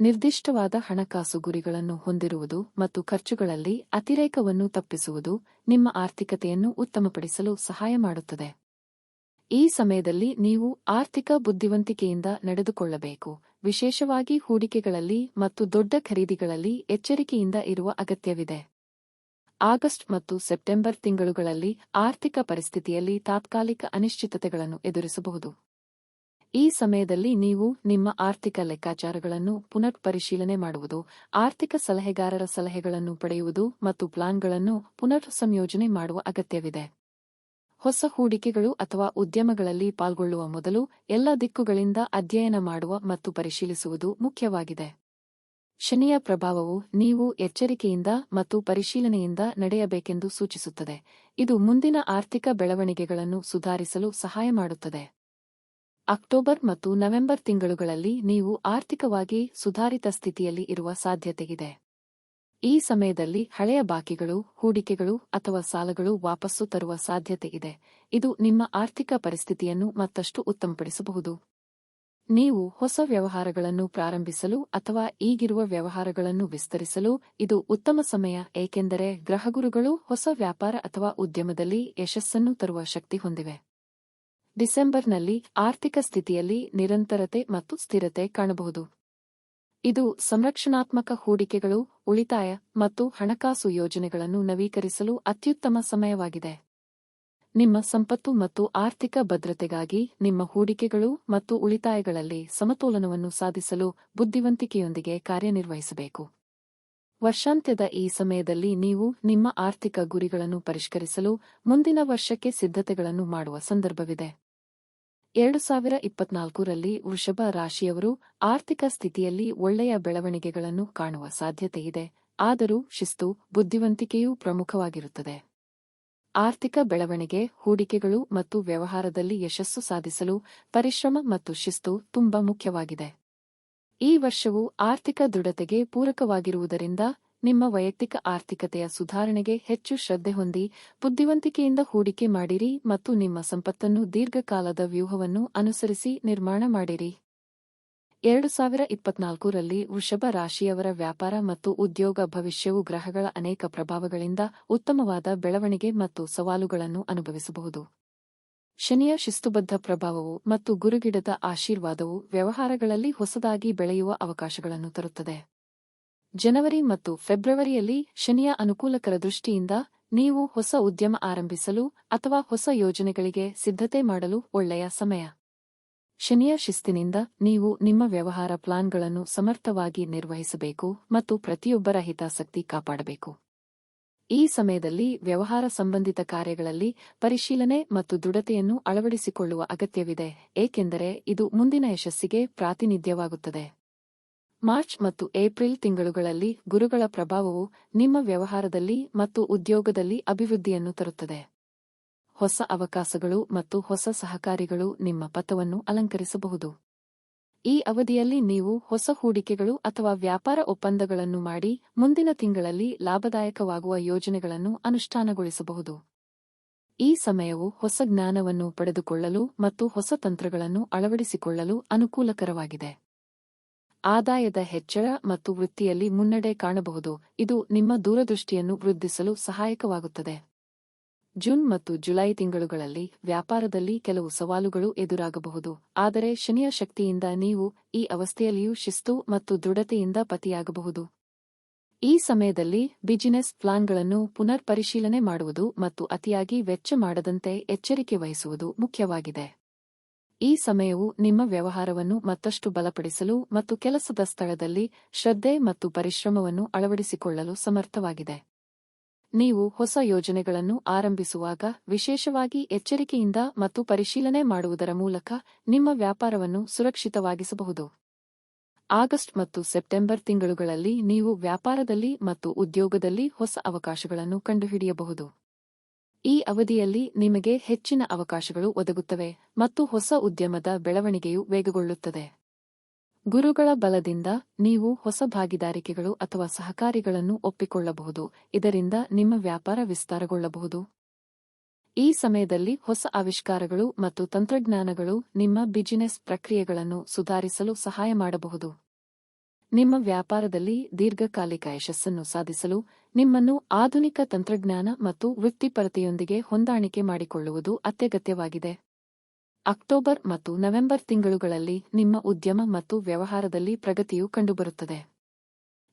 ನಿರ್ದಿಷ್ಟವಾದ ಹಣಕಾಸು ಗುರಿಗಳನ್ನು ಹೊಂದಿರುವುದು ಮತ್ತು ಖರ್ಚುಗಳಲ್ಲಿ ಅತಿರೇಕವನ್ನು ತಪ್ಪಿಸುವುದು ನಿಮ್ಮ ಆರ್ಥಿಕತೆಯನ್ನು ಉತ್ತಮಪಡಿಸಲು ಸಹಾಯ ಮಾಡುತ್ತದೆ. ಈ ಸಮಯದಲ್ಲಿ ನೀವು ಆರ್ಥಿಕ ಬುದ್ಧಿವಂತಿಕೆಯಿಂದ ನಡೆದುಕೊಳ್ಳಬೇಕು. ವಿಶೇಷವಾಗಿ ಹೂಡಿಕೆಗಳಲ್ಲಿ ಮತ್ತು ದೊಡ್ಡ ಖರೀದಿಗಳಲ್ಲಿ ಎಚ್ಚರಿಕೆಯಿಂದ ಇರುವ ಅಗತ್ಯವಿದೆ. ಆಗಸ್ಟ್ ಮತ್ತು ಸೆಪ್ಟೆಂಬರ್ ತಿಂಗಳುಗಳಲ್ಲಿ ಆರ್ಥಿಕ ಪರಿಸ್ಥಿತಿಯಲ್ಲಿ ತಾತ್ಕಾಲಿಕ ಅನಿಶ್ಚಿತತೆಗಳನ್ನು ಎದುರಿಸಬಹುದು. ಈ ಸಮಯದಲ್ಲಿ ನೀವು ನಿಮ್ಮ ಆರ್ಥಿಕ ಲೆಕ್ಕಾಚಾರಗಳನ್ನು ಪುನರ್ ಪರಿಶೀಲನೆ ಮಾಡುವುದು, ಆರ್ಥಿಕ ಸಲಹೆಗಾರರ ಸಲಹೆಗಳನ್ನು ಪಡೆಯುವುದು ಮತ್ತು ಪ್ಲಾನ್ಗಳನ್ನು ಪುನರ್ ಸಂಯೋಜನೆ ಮಾಡುವ ಅಗತ್ಯವಿದೆ. ಹೊಸ ಹೂಡಿಕೆಗಳು ಅಥವಾ ಉದ್ಯಮಗಳಲ್ಲಿ ಪಾಲ್ಗೊಳ್ಳುವ ಮೊದಲು ಎಲ್ಲ ದಿಕ್ಕುಗಳಿಂದ ಅಧ್ಯಯನ ಮಾಡುವ ಮತ್ತು ಪರಿಶೀಲಿಸುವುದು ಮುಖ್ಯವಾಗಿದೆ. ಶನಿಯ ಪ್ರಭಾವವು ನೀವು ಎಚ್ಚರಿಕೆಯಿಂದ ಮತ್ತು ಪರಿಶೀಲನೆಯಿಂದ ನಡೆಯಬೇಕೆಂದು ಸೂಚಿಸುತ್ತದೆ. ಇದು ಮುಂದಿನ ಆರ್ಥಿಕ ಬೆಳವಣಿಗೆಗಳನ್ನು ಸುಧಾರಿಸಲು ಸಹಾಯ ಮಾಡುತ್ತದೆ. ಅಕ್ಟೋಬರ್ ಮತ್ತು ನವೆಂಬರ್ ತಿಂಗಳುಗಳಲ್ಲಿ ನೀವು ಆರ್ಥಿಕವಾಗಿ ಸುಧಾರಿತ ಸ್ಥಿತಿಯಲ್ಲಿ ಇರುವ ಸಾಧ್ಯತೆಗಿದೆ ಈ ಸಮಯದಲ್ಲಿ ಹಳೆಯ ಬಾಕಿಗಳು, ಹೂಡಿಕೆಗಳು ಅಥವಾ ಸಾಲಗಳು ವಾಪಸ್ಸು ತರುವ ಸಾಧ್ಯತೆಯಿದೆ. ಇದು ನಿಮ್ಮ ಆರ್ಥಿಕ ಪರಿಸ್ಥಿತಿಯನ್ನು ಮತ್ತಷ್ಟು ಉತ್ತಮಪಡಿಸಬಹುದು. ನೀವು ಹೊಸ ವ್ಯವಹಾರಗಳನ್ನು ಪ್ರಾರಂಭಿಸಲು ಅಥವಾ ಈಗಿರುವ ವ್ಯವಹಾರಗಳನ್ನು ವಿಸ್ತರಿಸಲು ಇದು ಉತ್ತಮ ಸಮಯ, ಏಕೆಂದರೆ ಗ್ರಹಗುರುಗಳು ಹೊಸ ವ್ಯಾಪಾರ ಅಥವಾ ಉದ್ಯಮದಲ್ಲಿ ಯಶಸ್ಸನ್ನು ತರುವ ಶಕ್ತಿ ಹೊಂದಿವೆ. ಡಿಸೆಂಬರ್ನಲ್ಲಿ ಆರ್ಥಿಕ ಸ್ಥಿತಿಯಲ್ಲಿ ನಿರಂತರತೆ ಮತ್ತು ಸ್ಥಿರತೆ ಕಾಣಬಹುದು. ಇದು ಸಂರಕ್ಷಣಾತ್ಮಕ ಹೂಡಿಕೆಗಳು, ಉಳಿತಾಯ ಮತ್ತು ಹಣಕಾಸು ಯೋಜನೆಗಳನ್ನು ನವೀಕರಿಸಲು ಅತ್ಯುತ್ತಮ ಸಮಯವಾಗಿದೆ. ನಿಮ್ಮ ಸಂಪತ್ತು ಮತ್ತು ಆರ್ಥಿಕ ಭದ್ರತೆಗಾಗಿ ನಿಮ್ಮ ಹೂಡಿಕೆಗಳು ಮತ್ತು ಉಳಿತಾಯಗಳಲ್ಲಿ ಸಮತೋಲನವನ್ನು ಸಾಧಿಸಲು ಬುದ್ಧಿವಂತಿಕೆಯೊಂದಿಗೆ ಕಾರ್ಯನಿರ್ವಹಿಸಬೇಕು. ವರ್ಷಾಂತ್ಯದ ಈ ಸಮಯದಲ್ಲಿ ನೀವು ನಿಮ್ಮ ಆರ್ಥಿಕ ಗುರಿಗಳನ್ನು ಪರಿಷ್ಕರಿಸಲು ಮುಂದಿನ ವರ್ಷಕ್ಕೆ ಸಿದ್ಧತೆಗಳನ್ನು ಮಾಡುವ ಸಂದರ್ಭವಿದೆ. ಎರಡು ಸಾವಿರ ಇಪ್ಪತ್ನಾಲ್ಕರಲ್ಲಿ ವೃಷಭ ರಾಶಿಯವರು ಆರ್ಥಿಕ ಸ್ಥಿತಿಯಲ್ಲಿ ಒಳ್ಳೆಯ ಬೆಳವಣಿಗೆಗಳನ್ನು ಕಾಣುವ ಸಾಧ್ಯತೆಯಿದೆ. ಆದರೂ ಶಿಸ್ತು, ಬುದ್ಧಿವಂತಿಕೆಯೂ ಪ್ರಮುಖವಾಗಿರುತ್ತದೆ. ಆರ್ಥಿಕ ಬೆಳವಣಿಗೆ, ಹೂಡಿಕೆಗಳು ಮತ್ತು ವ್ಯವಹಾರದಲ್ಲಿ ಯಶಸ್ಸು ಸಾಧಿಸಲು ಪರಿಶ್ರಮ ಮತ್ತು ಶಿಸ್ತು ತುಂಬಾ ಮುಖ್ಯವಾಗಿದೆ. ಈ ವರ್ಷವು ಆರ್ಥಿಕ ದೃಢತೆಗೆ ಪೂರಕವಾಗಿರುವುದರಿಂದ ನಿಮ್ಮ ವೈಯಕ್ತಿಕ ಆರ್ಥಿಕತೆಯ ಸುಧಾರಣೆಗೆ ಹೆಚ್ಚು ಶ್ರದ್ಧೆ ಹೊಂದಿ, ಬುದ್ಧಿವಂತಿಕೆಯಿಂದ ಹೂಡಿಕೆ ಮಾಡಿರಿ ಮತ್ತು ನಿಮ್ಮ ಸಂಪತ್ತನ್ನು ದೀರ್ಘಕಾಲದ ವ್ಯೂಹವನ್ನು ಅನುಸರಿಸಿ ನಿರ್ಮಾಣ ಮಾಡಿರಿ. ಎರಡು ಸಾವಿರ ಇಪ್ಪತ್ನಾಲ್ಕರಲ್ಲಿ ವೃಷಭ ರಾಶಿಯವರ ವ್ಯಾಪಾರ ಮತ್ತು ಉದ್ಯೋಗ ಭವಿಷ್ಯವು ಗ್ರಹಗಳ ಅನೇಕ ಪ್ರಭಾವಗಳಿಂದ ಉತ್ತಮವಾದ ಬೆಳವಣಿಗೆ ಮತ್ತು ಸವಾಲುಗಳನ್ನು ಅನುಭವಿಸಬಹುದು. ಶನಿಯ ಶಿಸ್ತುಬದ್ಧ ಪ್ರಭಾವವು ಮತ್ತು ಗುರುಗಿಡದ ಆಶೀರ್ವಾದವು ವ್ಯವಹಾರಗಳಲ್ಲಿ ಹೊಸದಾಗಿ ಬೆಳೆಯುವ ಅವಕಾಶಗಳನ್ನು ತರುತ್ತದೆ. ಜನವರಿ ಮತ್ತು ಫೆಬ್ರವರಿಯಲ್ಲಿ ಶನಿಯ ಅನುಕೂಲಕರ ದೃಷ್ಟಿಯಿಂದ ನೀವು ಹೊಸ ಉದ್ಯಮ ಆರಂಭಿಸಲು ಅಥವಾ ಹೊಸ ಯೋಜನೆಗಳಿಗೆ ಸಿದ್ಧತೆ ಮಾಡಲು ಒಳ್ಳೆಯ ಸಮಯ. ಶನಿಯ ಶಿಸ್ತಿನಿಂದ ನೀವು ನಿಮ್ಮ ವ್ಯವಹಾರ ಪ್ಲಾನ್ಗಳನ್ನು ಸಮರ್ಥವಾಗಿ ನಿರ್ವಹಿಸಬೇಕು ಮತ್ತು ಪ್ರತಿಯೊಬ್ಬರ ಹಿತಾಸಕ್ತಿ ಕಾಪಾಡಬೇಕು. ಈ ಸಮಯದಲ್ಲಿ ವ್ಯವಹಾರ ಸಂಬಂಧಿತ ಕಾರ್ಯಗಳಲ್ಲಿ ಪರಿಶೀಲನೆ ಮತ್ತು ದೃಢತೆಯನ್ನು ಅಳವಡಿಸಿಕೊಳ್ಳುವ ಅಗತ್ಯವಿದೆ, ಏಕೆಂದರೆ ಇದು ಮುಂದಿನ ಯಶಸ್ಸಿಗೆ ಪ್ರಾತಿನಿಧ್ಯವಾಗುತ್ತದೆ. ಮಾರ್ಚ್ ಮತ್ತು ಏಪ್ರಿಲ್ ತಿಂಗಳುಗಳಲ್ಲಿ ಗುರುಗಳ ಪ್ರಭಾವವು ನಿಮ್ಮ ವ್ಯವಹಾರದಲ್ಲಿ ಮತ್ತು ಉದ್ಯೋಗದಲ್ಲಿ ಅಭಿವೃದ್ಧಿಯನ್ನು ತರುತ್ತದೆ. ಹೊಸ ಅವಕಾಶಗಳು ಮತ್ತು ಹೊಸ ಸಹಕಾರಿಗಳು ನಿಮ್ಮ ಪಥವನ್ನು ಅಲಂಕರಿಸಬಹುದು. ಈ ಅವಧಿಯಲ್ಲಿ ನೀವು ಹೊಸ ಹೂಡಿಕೆಗಳು ಅಥವಾ ವ್ಯಾಪಾರ ಒಪ್ಪಂದಗಳನ್ನು ಮಾಡಿ ಮುಂದಿನ ತಿಂಗಳಲ್ಲಿ ಲಾಭದಾಯಕವಾಗುವ ಯೋಜನೆಗಳನ್ನು ಅನುಷ್ಠಾನಗೊಳಿಸಬಹುದು. ಈ ಸಮಯವು ಹೊಸ ಜ್ಞಾನವನ್ನು ಪಡೆದುಕೊಳ್ಳಲು ಮತ್ತು ಹೊಸ ತಂತ್ರಗಳನ್ನು ಅಳವಡಿಸಿಕೊಳ್ಳಲು ಅನುಕೂಲಕರವಾಗಿದೆ. ಆದಾಯದ ಹೆಚ್ಚಳ ಮತ್ತು ವೃತ್ತಿಯಲ್ಲಿ ಮುನ್ನಡೆ ಕಾಣಬಹುದು. ಇದು ನಿಮ್ಮ ದೂರದೃಷ್ಟಿಯನ್ನು ವೃದ್ಧಿಸಲು ಸಹಾಯಕವಾಗುತ್ತದೆ. ಜೂನ್ ಮತ್ತು ಜುಲೈ ತಿಂಗಳುಗಳಲ್ಲಿ ವ್ಯಾಪಾರದಲ್ಲಿ ಕೆಲವು ಸವಾಲುಗಳು ಎದುರಾಗಬಹುದು. ಆದರೆ ಶನಿಯ ಶಕ್ತಿಯಿಂದ ನೀವು ಈ ಅವಸ್ಥೆಯಲ್ಲಿಯೂ ಶಿಸ್ತು ಮತ್ತು ದೃಢತೆಯಿಂದ ಪತಿಯಾಗಬಹುದು. ಈ ಸಮಯದಲ್ಲಿ ಬಿಜಿನೆಸ್ ಪ್ಲಾನ್ಗಳನ್ನು ಪುನರ್ ಪರಿಶೀಲನೆ ಮಾಡುವುದು ಮತ್ತು ಅತಿಯಾಗಿ ವೆಚ್ಚ ಮಾಡದಂತೆ ಎಚ್ಚರಿಕೆ ವಹಿಸುವುದು ಮುಖ್ಯವಾಗಿದೆ. ಈ ಸಮಯವು ನಿಮ್ಮ ವ್ಯವಹಾರವನ್ನು ಮತ್ತಷ್ಟು ಬಲಪಡಿಸಲು ಮತ್ತು ಕೆಲಸದ ಸ್ಥಳದಲ್ಲಿ ಶ್ರದ್ಧೆ ಮತ್ತು ಪರಿಶ್ರಮವನ್ನು ಅಳವಡಿಸಿಕೊಳ್ಳಲು ಸಮರ್ಥವಾಗಿದೆ. ನೀವು ಹೊಸ ಯೋಜನೆಗಳನ್ನು ಆರಂಭಿಸುವಾಗ ವಿಶೇಷವಾಗಿ ಎಚ್ಚರಿಕೆಯಿಂದ ಮತ್ತು ಪರಿಶೀಲನೆ ಮಾಡುವುದರ ಮೂಲಕ ನಿಮ್ಮ ವ್ಯಾಪಾರವನ್ನು ಸುರಕ್ಷಿತವಾಗಿಸಬಹುದು. ಆಗಸ್ಟ್ ಮತ್ತು ಸೆಪ್ಟೆಂಬರ್ ತಿಂಗಳುಗಳಲ್ಲಿ ನೀವು ವ್ಯಾಪಾರದಲ್ಲಿ ಮತ್ತು ಉದ್ಯೋಗದಲ್ಲಿ ಹೊಸ ಅವಕಾಶಗಳನ್ನು ಕಂಡುಹಿಡಿಯಬಹುದು. ಈ ಅವಧಿಯಲ್ಲಿ ನಿಮಗೆ ಹೆಚ್ಚಿನ ಅವಕಾಶಗಳು ಒದಗುತ್ತವೆ ಮತ್ತು ಹೊಸ ಉದ್ಯಮದ ಬೆಳವಣಿಗೆಯು ವೇಗಗೊಳ್ಳುತ್ತದೆ. ಗುರುಗಳ ಬಲದಿಂದ ನೀವು ಹೊಸ ಭಾಗಿದಾರಿಕೆಗಳು ಅಥವಾ ಸಹಕಾರಿಗಳನ್ನು ಒಪ್ಪಿಕೊಳ್ಳಬಹುದು. ಇದರಿಂದ ನಿಮ್ಮ ವ್ಯಾಪಾರ ವಿಸ್ತಾರಗೊಳ್ಳಬಹುದು. ಈ ಸಮಯದಲ್ಲಿ ಹೊಸ ಆವಿಷ್ಕಾರಗಳು ಮತ್ತು ತಂತ್ರಜ್ಞಾನಗಳು ನಿಮ್ಮ ಬಿಜಿನೆಸ್ ಪ್ರಕ್ರಿಯೆಗಳನ್ನು ಸುಧಾರಿಸಲು ಸಹಾಯ ಮಾಡಬಹುದು. ನಿಮ್ಮ ವ್ಯಾಪಾರದಲ್ಲಿ ದೀರ್ಘಕಾಲಿಕ ಯಶಸ್ಸನ್ನು ಸಾಧಿಸಲು ನಿಮ್ಮನ್ನು ಆಧುನಿಕ ತಂತ್ರಜ್ಞಾನ ಮತ್ತು ವೃತ್ತಿಪರತೆಯೊಂದಿಗೆ ಹೊಂದಾಣಿಕೆ ಮಾಡಿಕೊಳ್ಳುವುದು ಅತ್ಯಗತ್ಯವಾಗಿದೆ. ಅಕ್ಟೋಬರ್ ಮತ್ತು ನವೆಂಬರ್ ತಿಂಗಳುಗಳಲ್ಲಿ ನಿಮ್ಮ ಉದ್ಯಮ ಮತ್ತು ವ್ಯವಹಾರದಲ್ಲಿ ಪ್ರಗತಿಯು ಕಂಡುಬರುತ್ತದೆ.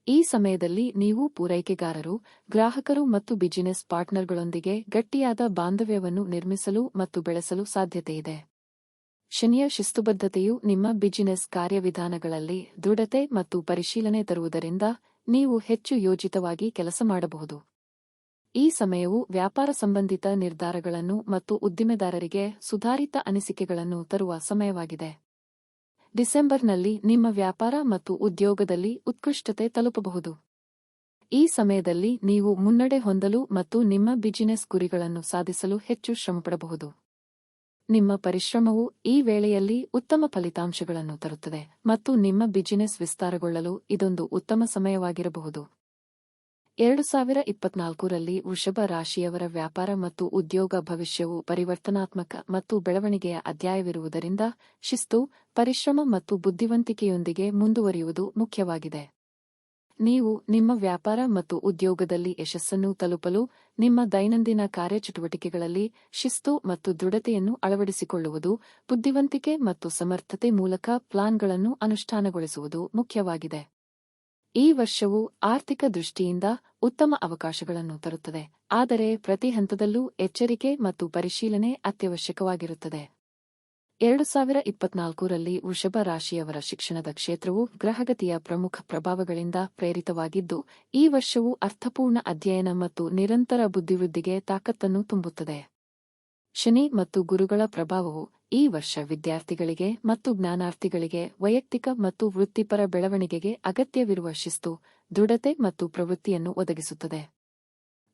ಈ ಸಮಯದಲ್ಲಿ ನೀವು ಪೂರೈಕೆಗಾರರು, ಗ್ರಾಹಕರು ಮತ್ತು ಬಿಜಿನೆಸ್ ಪಾರ್ಟ್ನರ್ಗಳೊಂದಿಗೆ ಗಟ್ಟಿಯಾದ ಬಾಂಧವ್ಯವನ್ನು ನಿರ್ಮಿಸಲು ಮತ್ತು ಬೆಳೆಸಲು ಸಾಧ್ಯತೆಯಿದೆ. ಶನಿಯ ಶಿಸ್ತುಬದ್ಧತೆಯು ನಿಮ್ಮ ಬಿಜಿನೆಸ್ ಕಾರ್ಯವಿಧಾನಗಳಲ್ಲಿ ದೃಢತೆ ಮತ್ತು ಪರಿಶೀಲನೆ ತರುವುದರಿಂದ ನೀವು ಹೆಚ್ಚು ಯೋಜಿತವಾಗಿ ಕೆಲಸ ಮಾಡಬಹುದು. ಈ ಸಮಯವು ವ್ಯಾಪಾರ ಸಂಬಂಧಿತ ನಿರ್ಧಾರಗಳನ್ನು ಮತ್ತು ಉದ್ದಿಮೆದಾರರಿಗೆ ಸುಧಾರಿತ ಅನಿಸಿಕೆಗಳನ್ನು ತರುವ ಸಮಯವಾಗಿದೆ. ಡಿಸೆಂಬರ್ನಲ್ಲಿ ನಿಮ್ಮ ವ್ಯಾಪಾರ ಮತ್ತು ಉದ್ಯೋಗದಲ್ಲಿ ಉತ್ಕೃಷ್ಟತೆ ತಲುಪಬಹುದು. ಈ ಸಮಯದಲ್ಲಿ ನೀವು ಮುನ್ನಡೆ ಹೊಂದಲು ಮತ್ತು ನಿಮ್ಮ ಬಿಜಿನೆಸ್ ಗುರಿಗಳನ್ನು ಸಾಧಿಸಲು ಹೆಚ್ಚು ಶ್ರಮಪಡಬಹುದು. ನಿಮ್ಮ ಪರಿಶ್ರಮವು ಈ ವೇಳೆಯಲ್ಲಿ ಉತ್ತಮ ಫಲಿತಾಂಶಗಳನ್ನು ತರುತ್ತದೆ ಮತ್ತು ನಿಮ್ಮ ಬಿಸಿನೆಸ್ ವಿಸ್ತಾರಗೊಳ್ಳಲು ಇದೊಂದು ಉತ್ತಮ ಸಮಯವಾಗಿರಬಹುದು. ಎರಡು ಸಾವಿರ ಇಪ್ಪತ್ನಾಲ್ಕರಲ್ಲಿ ವೃಷಭ ರಾಶಿಯವರ ವ್ಯಾಪಾರ ಮತ್ತು ಉದ್ಯೋಗ ಭವಿಷ್ಯವು ಪರಿವರ್ತನಾತ್ಮಕ ಮತ್ತು ಬೆಳವಣಿಗೆಯ ಅಧ್ಯಾಯವಿರುವುದರಿಂದ ಶಿಸ್ತು, ಪರಿಶ್ರಮ ಮತ್ತು ಬುದ್ಧಿವಂತಿಕೆಯೊಂದಿಗೆ ಮುಂದುವರಿಯುವುದು ಮುಖ್ಯವಾಗಿದೆ. ನೀವು ನಿಮ್ಮ ವ್ಯಾಪಾರ ಮತ್ತು ಉದ್ಯೋಗದಲ್ಲಿ ಯಶಸ್ಸನ್ನು ತಲುಪಲು ನಿಮ್ಮ ದೈನಂದಿನ ಕಾರ್ಯಚಟುವಟಿಕೆಗಳಲ್ಲಿ ಶಿಸ್ತು ಮತ್ತು ದೃಢತೆಯನ್ನು ಅಳವಡಿಸಿಕೊಳ್ಳುವುದು ಬುದ್ಧಿವಂತಿಕೆ ಮತ್ತು ಸಮರ್ಥತೆ ಮೂಲಕ ಪ್ಲಾನ್ಗಳನ್ನು ಅನುಷ್ಠಾನಗೊಳಿಸುವುದು ಮುಖ್ಯವಾಗಿದೆ. ಈ ವರ್ಷವು ಆರ್ಥಿಕ ದೃಷ್ಟಿಯಿಂದ ಉತ್ತಮ ಅವಕಾಶಗಳನ್ನು ತರುತ್ತದೆ, ಆದರೆ ಪ್ರತಿ ಹಂತದಲ್ಲೂ ಎಚ್ಚರಿಕೆ ಮತ್ತು ಪರಿಶೀಲನೆ ಅತ್ಯವಶ್ಯಕವಾಗಿರುತ್ತದೆ. ಎರಡು ಸಾವಿರ ಇಪ್ಪತ್ನಾಲ್ಕರಲ್ಲಿ ವೃಷಭ ರಾಶಿಯವರ ಶಿಕ್ಷಣದ ಕ್ಷೇತ್ರವು ಗ್ರಹಗತಿಯ ಪ್ರಮುಖ ಪ್ರಭಾವಗಳಿಂದ ಪ್ರೇರಿತವಾಗಿದ್ದು, ಈ ವರ್ಷವು ಅರ್ಥಪೂರ್ಣ ಅಧ್ಯಯನ ಮತ್ತು ನಿರಂತರ ಬುದ್ಧಿವೃದ್ಧಿಗೆ ತಾಕತ್ತನ್ನು ತುಂಬುತ್ತದೆ. ಶನಿ ಮತ್ತು ಗುರುಗಳ ಪ್ರಭಾವವು ಈ ವರ್ಷ ವಿದ್ಯಾರ್ಥಿಗಳಿಗೆ ಮತ್ತು ಜ್ಞಾನಾರ್ಥಿಗಳಿಗೆ ವೈಯಕ್ತಿಕ ಮತ್ತು ವೃತ್ತಿಪರ ಬೆಳವಣಿಗೆಗೆ ಅಗತ್ಯವಿರುವ ಶಿಸ್ತು, ದೃಢತೆ ಮತ್ತು ಪ್ರವೃತ್ತಿಯನ್ನು ಒದಗಿಸುತ್ತದೆ.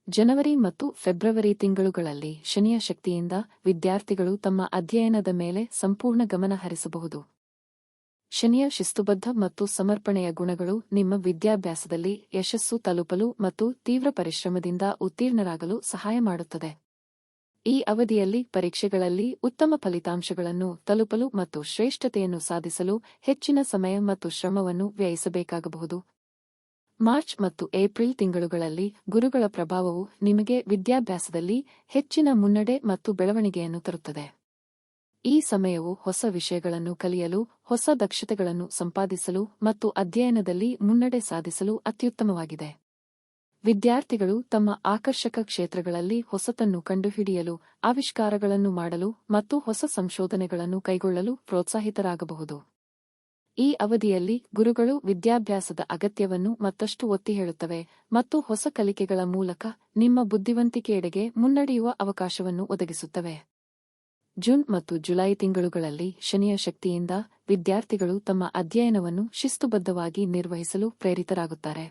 ಜನವರಿ ಮತ್ತು ಫೆಬ್ರವರಿ ತಿಂಗಳುಗಳಲ್ಲಿ ಶನಿಯ ಶಕ್ತಿಯಿಂದ ವಿದ್ಯಾರ್ಥಿಗಳು ತಮ್ಮ ಅಧ್ಯಯನದ ಮೇಲೆ ಸಂಪೂರ್ಣ ಗಮನ ಹರಿಸಬಹುದು. ಶನಿಯ ಶಿಸ್ತುಬದ್ಧ ಮತ್ತು ಸಮರ್ಪಣೆಯ ಗುಣಗಳು ನಿಮ್ಮ ವಿದ್ಯಾಭ್ಯಾಸದಲ್ಲಿ ಯಶಸ್ಸು ತಲುಪಲು ಮತ್ತು ತೀವ್ರ ಪರಿಶ್ರಮದಿಂದ ಉತ್ತೀರ್ಣರಾಗಲು ಸಹಾಯ ಮಾಡುತ್ತದೆ. ಈ ಅವಧಿಯಲ್ಲಿ ಪರೀಕ್ಷೆಗಳಲ್ಲಿ ಉತ್ತಮ ಫಲಿತಾಂಶಗಳನ್ನು ತಲುಪಲು ಮತ್ತು ಶ್ರೇಷ್ಠತೆಯನ್ನು ಸಾಧಿಸಲು ಹೆಚ್ಚಿನ ಸಮಯ ಮತ್ತು ಶ್ರಮವನ್ನು ವ್ಯಯಿಸಬೇಕಾಗಬಹುದು. ಮಾರ್ಚ್ ಮತ್ತು ಏಪ್ರಿಲ್ ತಿಂಗಳುಗಳಲ್ಲಿ ಗುರುಗಳ ಪ್ರಭಾವವು ನಿಮಗೆ ವಿದ್ಯಾಭ್ಯಾಸದಲ್ಲಿ ಹೆಚ್ಚಿನ ಮುನ್ನಡೆ ಮತ್ತು ಬೆಳವಣಿಗೆಯನ್ನು ತರುತ್ತದೆ. ಈ ಸಮಯವು ಹೊಸ ವಿಷಯಗಳನ್ನು ಕಲಿಯಲು, ಹೊಸ ದಕ್ಷತೆಗಳನ್ನು ಸಂಪಾದಿಸಲು ಮತ್ತು ಅಧ್ಯಯನದಲ್ಲಿ ಮುನ್ನಡೆ ಸಾಧಿಸಲು ಅತ್ಯುತ್ತಮವಾಗಿದೆ. ವಿದ್ಯಾರ್ಥಿಗಳು ತಮ್ಮ ಆಕರ್ಷಕ ಕ್ಷೇತ್ರಗಳಲ್ಲಿ ಹೊಸತನ್ನು ಕಂಡುಹಿಡಿಯಲು, ಆವಿಷ್ಕಾರಗಳನ್ನು ಮಾಡಲು ಮತ್ತು ಹೊಸ ಸಂಶೋಧನೆಗಳನ್ನು ಕೈಗೊಳ್ಳಲು ಪ್ರೋತ್ಸಾಹಿತರಾಗಬಹುದು. ಈ ಅವಧಿಯಲ್ಲಿ ಗುರುಗಳು ವಿದ್ಯಾಭ್ಯಾಸದ ಅಗತ್ಯವನ್ನು ಮತ್ತಷ್ಟು ಒತ್ತಿ ಹೇಳುತ್ತವೆ ಮತ್ತು ಹೊಸ ಕಲಿಕೆಗಳ ಮೂಲಕ ನಿಮ್ಮ ಬುದ್ಧಿವಂತಿಕೆಯೆಡೆಗೆ ಮುನ್ನಡೆಯುವ ಅವಕಾಶವನ್ನು ಒದಗಿಸುತ್ತವೆ. ಜೂನ್ ಮತ್ತು ಜುಲೈ ತಿಂಗಳುಗಳಲ್ಲಿ ಶನಿಯ ಶಕ್ತಿಯಿಂದ ವಿದ್ಯಾರ್ಥಿಗಳು ತಮ್ಮ ಅಧ್ಯಯನವನ್ನು ಶಿಸ್ತುಬದ್ಧವಾಗಿ ನಿರ್ವಹಿಸಲು ಪ್ರೇರಿತರಾಗುತ್ತಾರೆ.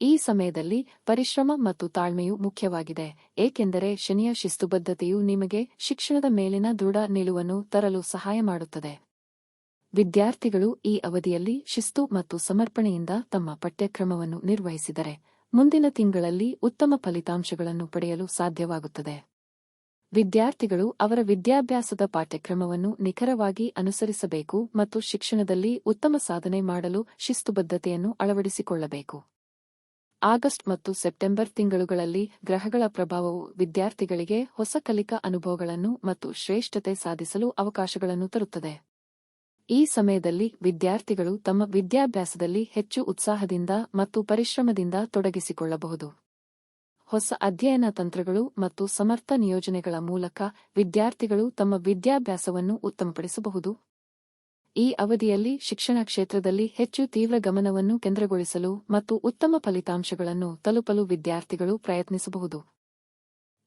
ಈ ಸಮಯದಲ್ಲಿ ಪರಿಶ್ರಮ ಮತ್ತು ತಾಳ್ಮೆಯು ಮುಖ್ಯವಾಗಿದೆ, ಏಕೆಂದರೆ ಶನಿಯ ಶಿಸ್ತುಬದ್ಧತೆಯು ನಿಮಗೆ ಶಿಕ್ಷಣದ ಮೇಲಿನ ದೃಢ ನಿಲುವನ್ನು ತರಲು ಸಹಾಯ ಮಾಡುತ್ತದೆ. ವಿದ್ಯಾರ್ಥಿಗಳು ಈ ಅವಧಿಯಲ್ಲಿ ಶಿಸ್ತು ಮತ್ತು ಸಮರ್ಪಣೆಯಿಂದ ತಮ್ಮ ಪಠ್ಯಕ್ರಮವನ್ನು ನಿರ್ವಹಿಸಿದರೆ ಮುಂದಿನ ತಿಂಗಳಲ್ಲಿ ಉತ್ತಮ ಫಲಿತಾಂಶಗಳನ್ನು ಪಡೆಯಲು ಸಾಧ್ಯವಾಗುತ್ತದೆ. ವಿದ್ಯಾರ್ಥಿಗಳು ಅವರ ವಿದ್ಯಾಭ್ಯಾಸದ ಪಾಠ್ಯಕ್ರಮವನ್ನು ನಿಖರವಾಗಿ ಅನುಸರಿಸಬೇಕು ಮತ್ತು ಶಿಕ್ಷಣದಲ್ಲಿ ಉತ್ತಮ ಸಾಧನೆ ಮಾಡಲು ಶಿಸ್ತುಬದ್ಧತೆಯನ್ನು ಅಳವಡಿಸಿಕೊಳ್ಳಬೇಕು. ಆಗಸ್ಟ್ ಮತ್ತು ಸೆಪ್ಟೆಂಬರ್ ತಿಂಗಳುಗಳಲ್ಲಿ ಗ್ರಹಗಳ ಪ್ರಭಾವವು ವಿದ್ಯಾರ್ಥಿಗಳಿಗೆ ಹೊಸ ಕಲಿಕಾ ಅನುಭವಗಳನ್ನು ಮತ್ತು ಶ್ರೇಷ್ಠತೆ ಸಾಧಿಸಲು ಅವಕಾಶಗಳನ್ನು ತರುತ್ತದೆ. ಈ ಸಮಯದಲ್ಲಿ ವಿದ್ಯಾರ್ಥಿಗಳು ತಮ್ಮ ವಿದ್ಯಾಭ್ಯಾಸದಲ್ಲಿ ಹೆಚ್ಚು ಉತ್ಸಾಹದಿಂದ ಮತ್ತು ಪರಿಶ್ರಮದಿಂದ ತೊಡಗಿಸಿಕೊಳ್ಳಬಹುದು. ಹೊಸ ಅಧ್ಯಯನ ತಂತ್ರಗಳು ಮತ್ತು ಸಮರ್ಥ ನಿಯೋಜನೆಗಳ ಮೂಲಕ ವಿದ್ಯಾರ್ಥಿಗಳು ತಮ್ಮ ವಿದ್ಯಾಭ್ಯಾಸವನ್ನು ಉತ್ತಮಪಡಿಸಬಹುದು. ಈ ಅವಧಿಯಲ್ಲಿ ಶಿಕ್ಷಣ ಕ್ಷೇತ್ರದಲ್ಲಿ ಹೆಚ್ಚು ತೀವ್ರ ಗಮನವನ್ನು ಕೇಂದ್ರಗೊಳಿಸಲು ಮತ್ತು ಉತ್ತಮ ಫಲಿತಾಂಶಗಳನ್ನು ತಲುಪಲು ವಿದ್ಯಾರ್ಥಿಗಳು ಪ್ರಯತ್ನಿಸಬಹುದು.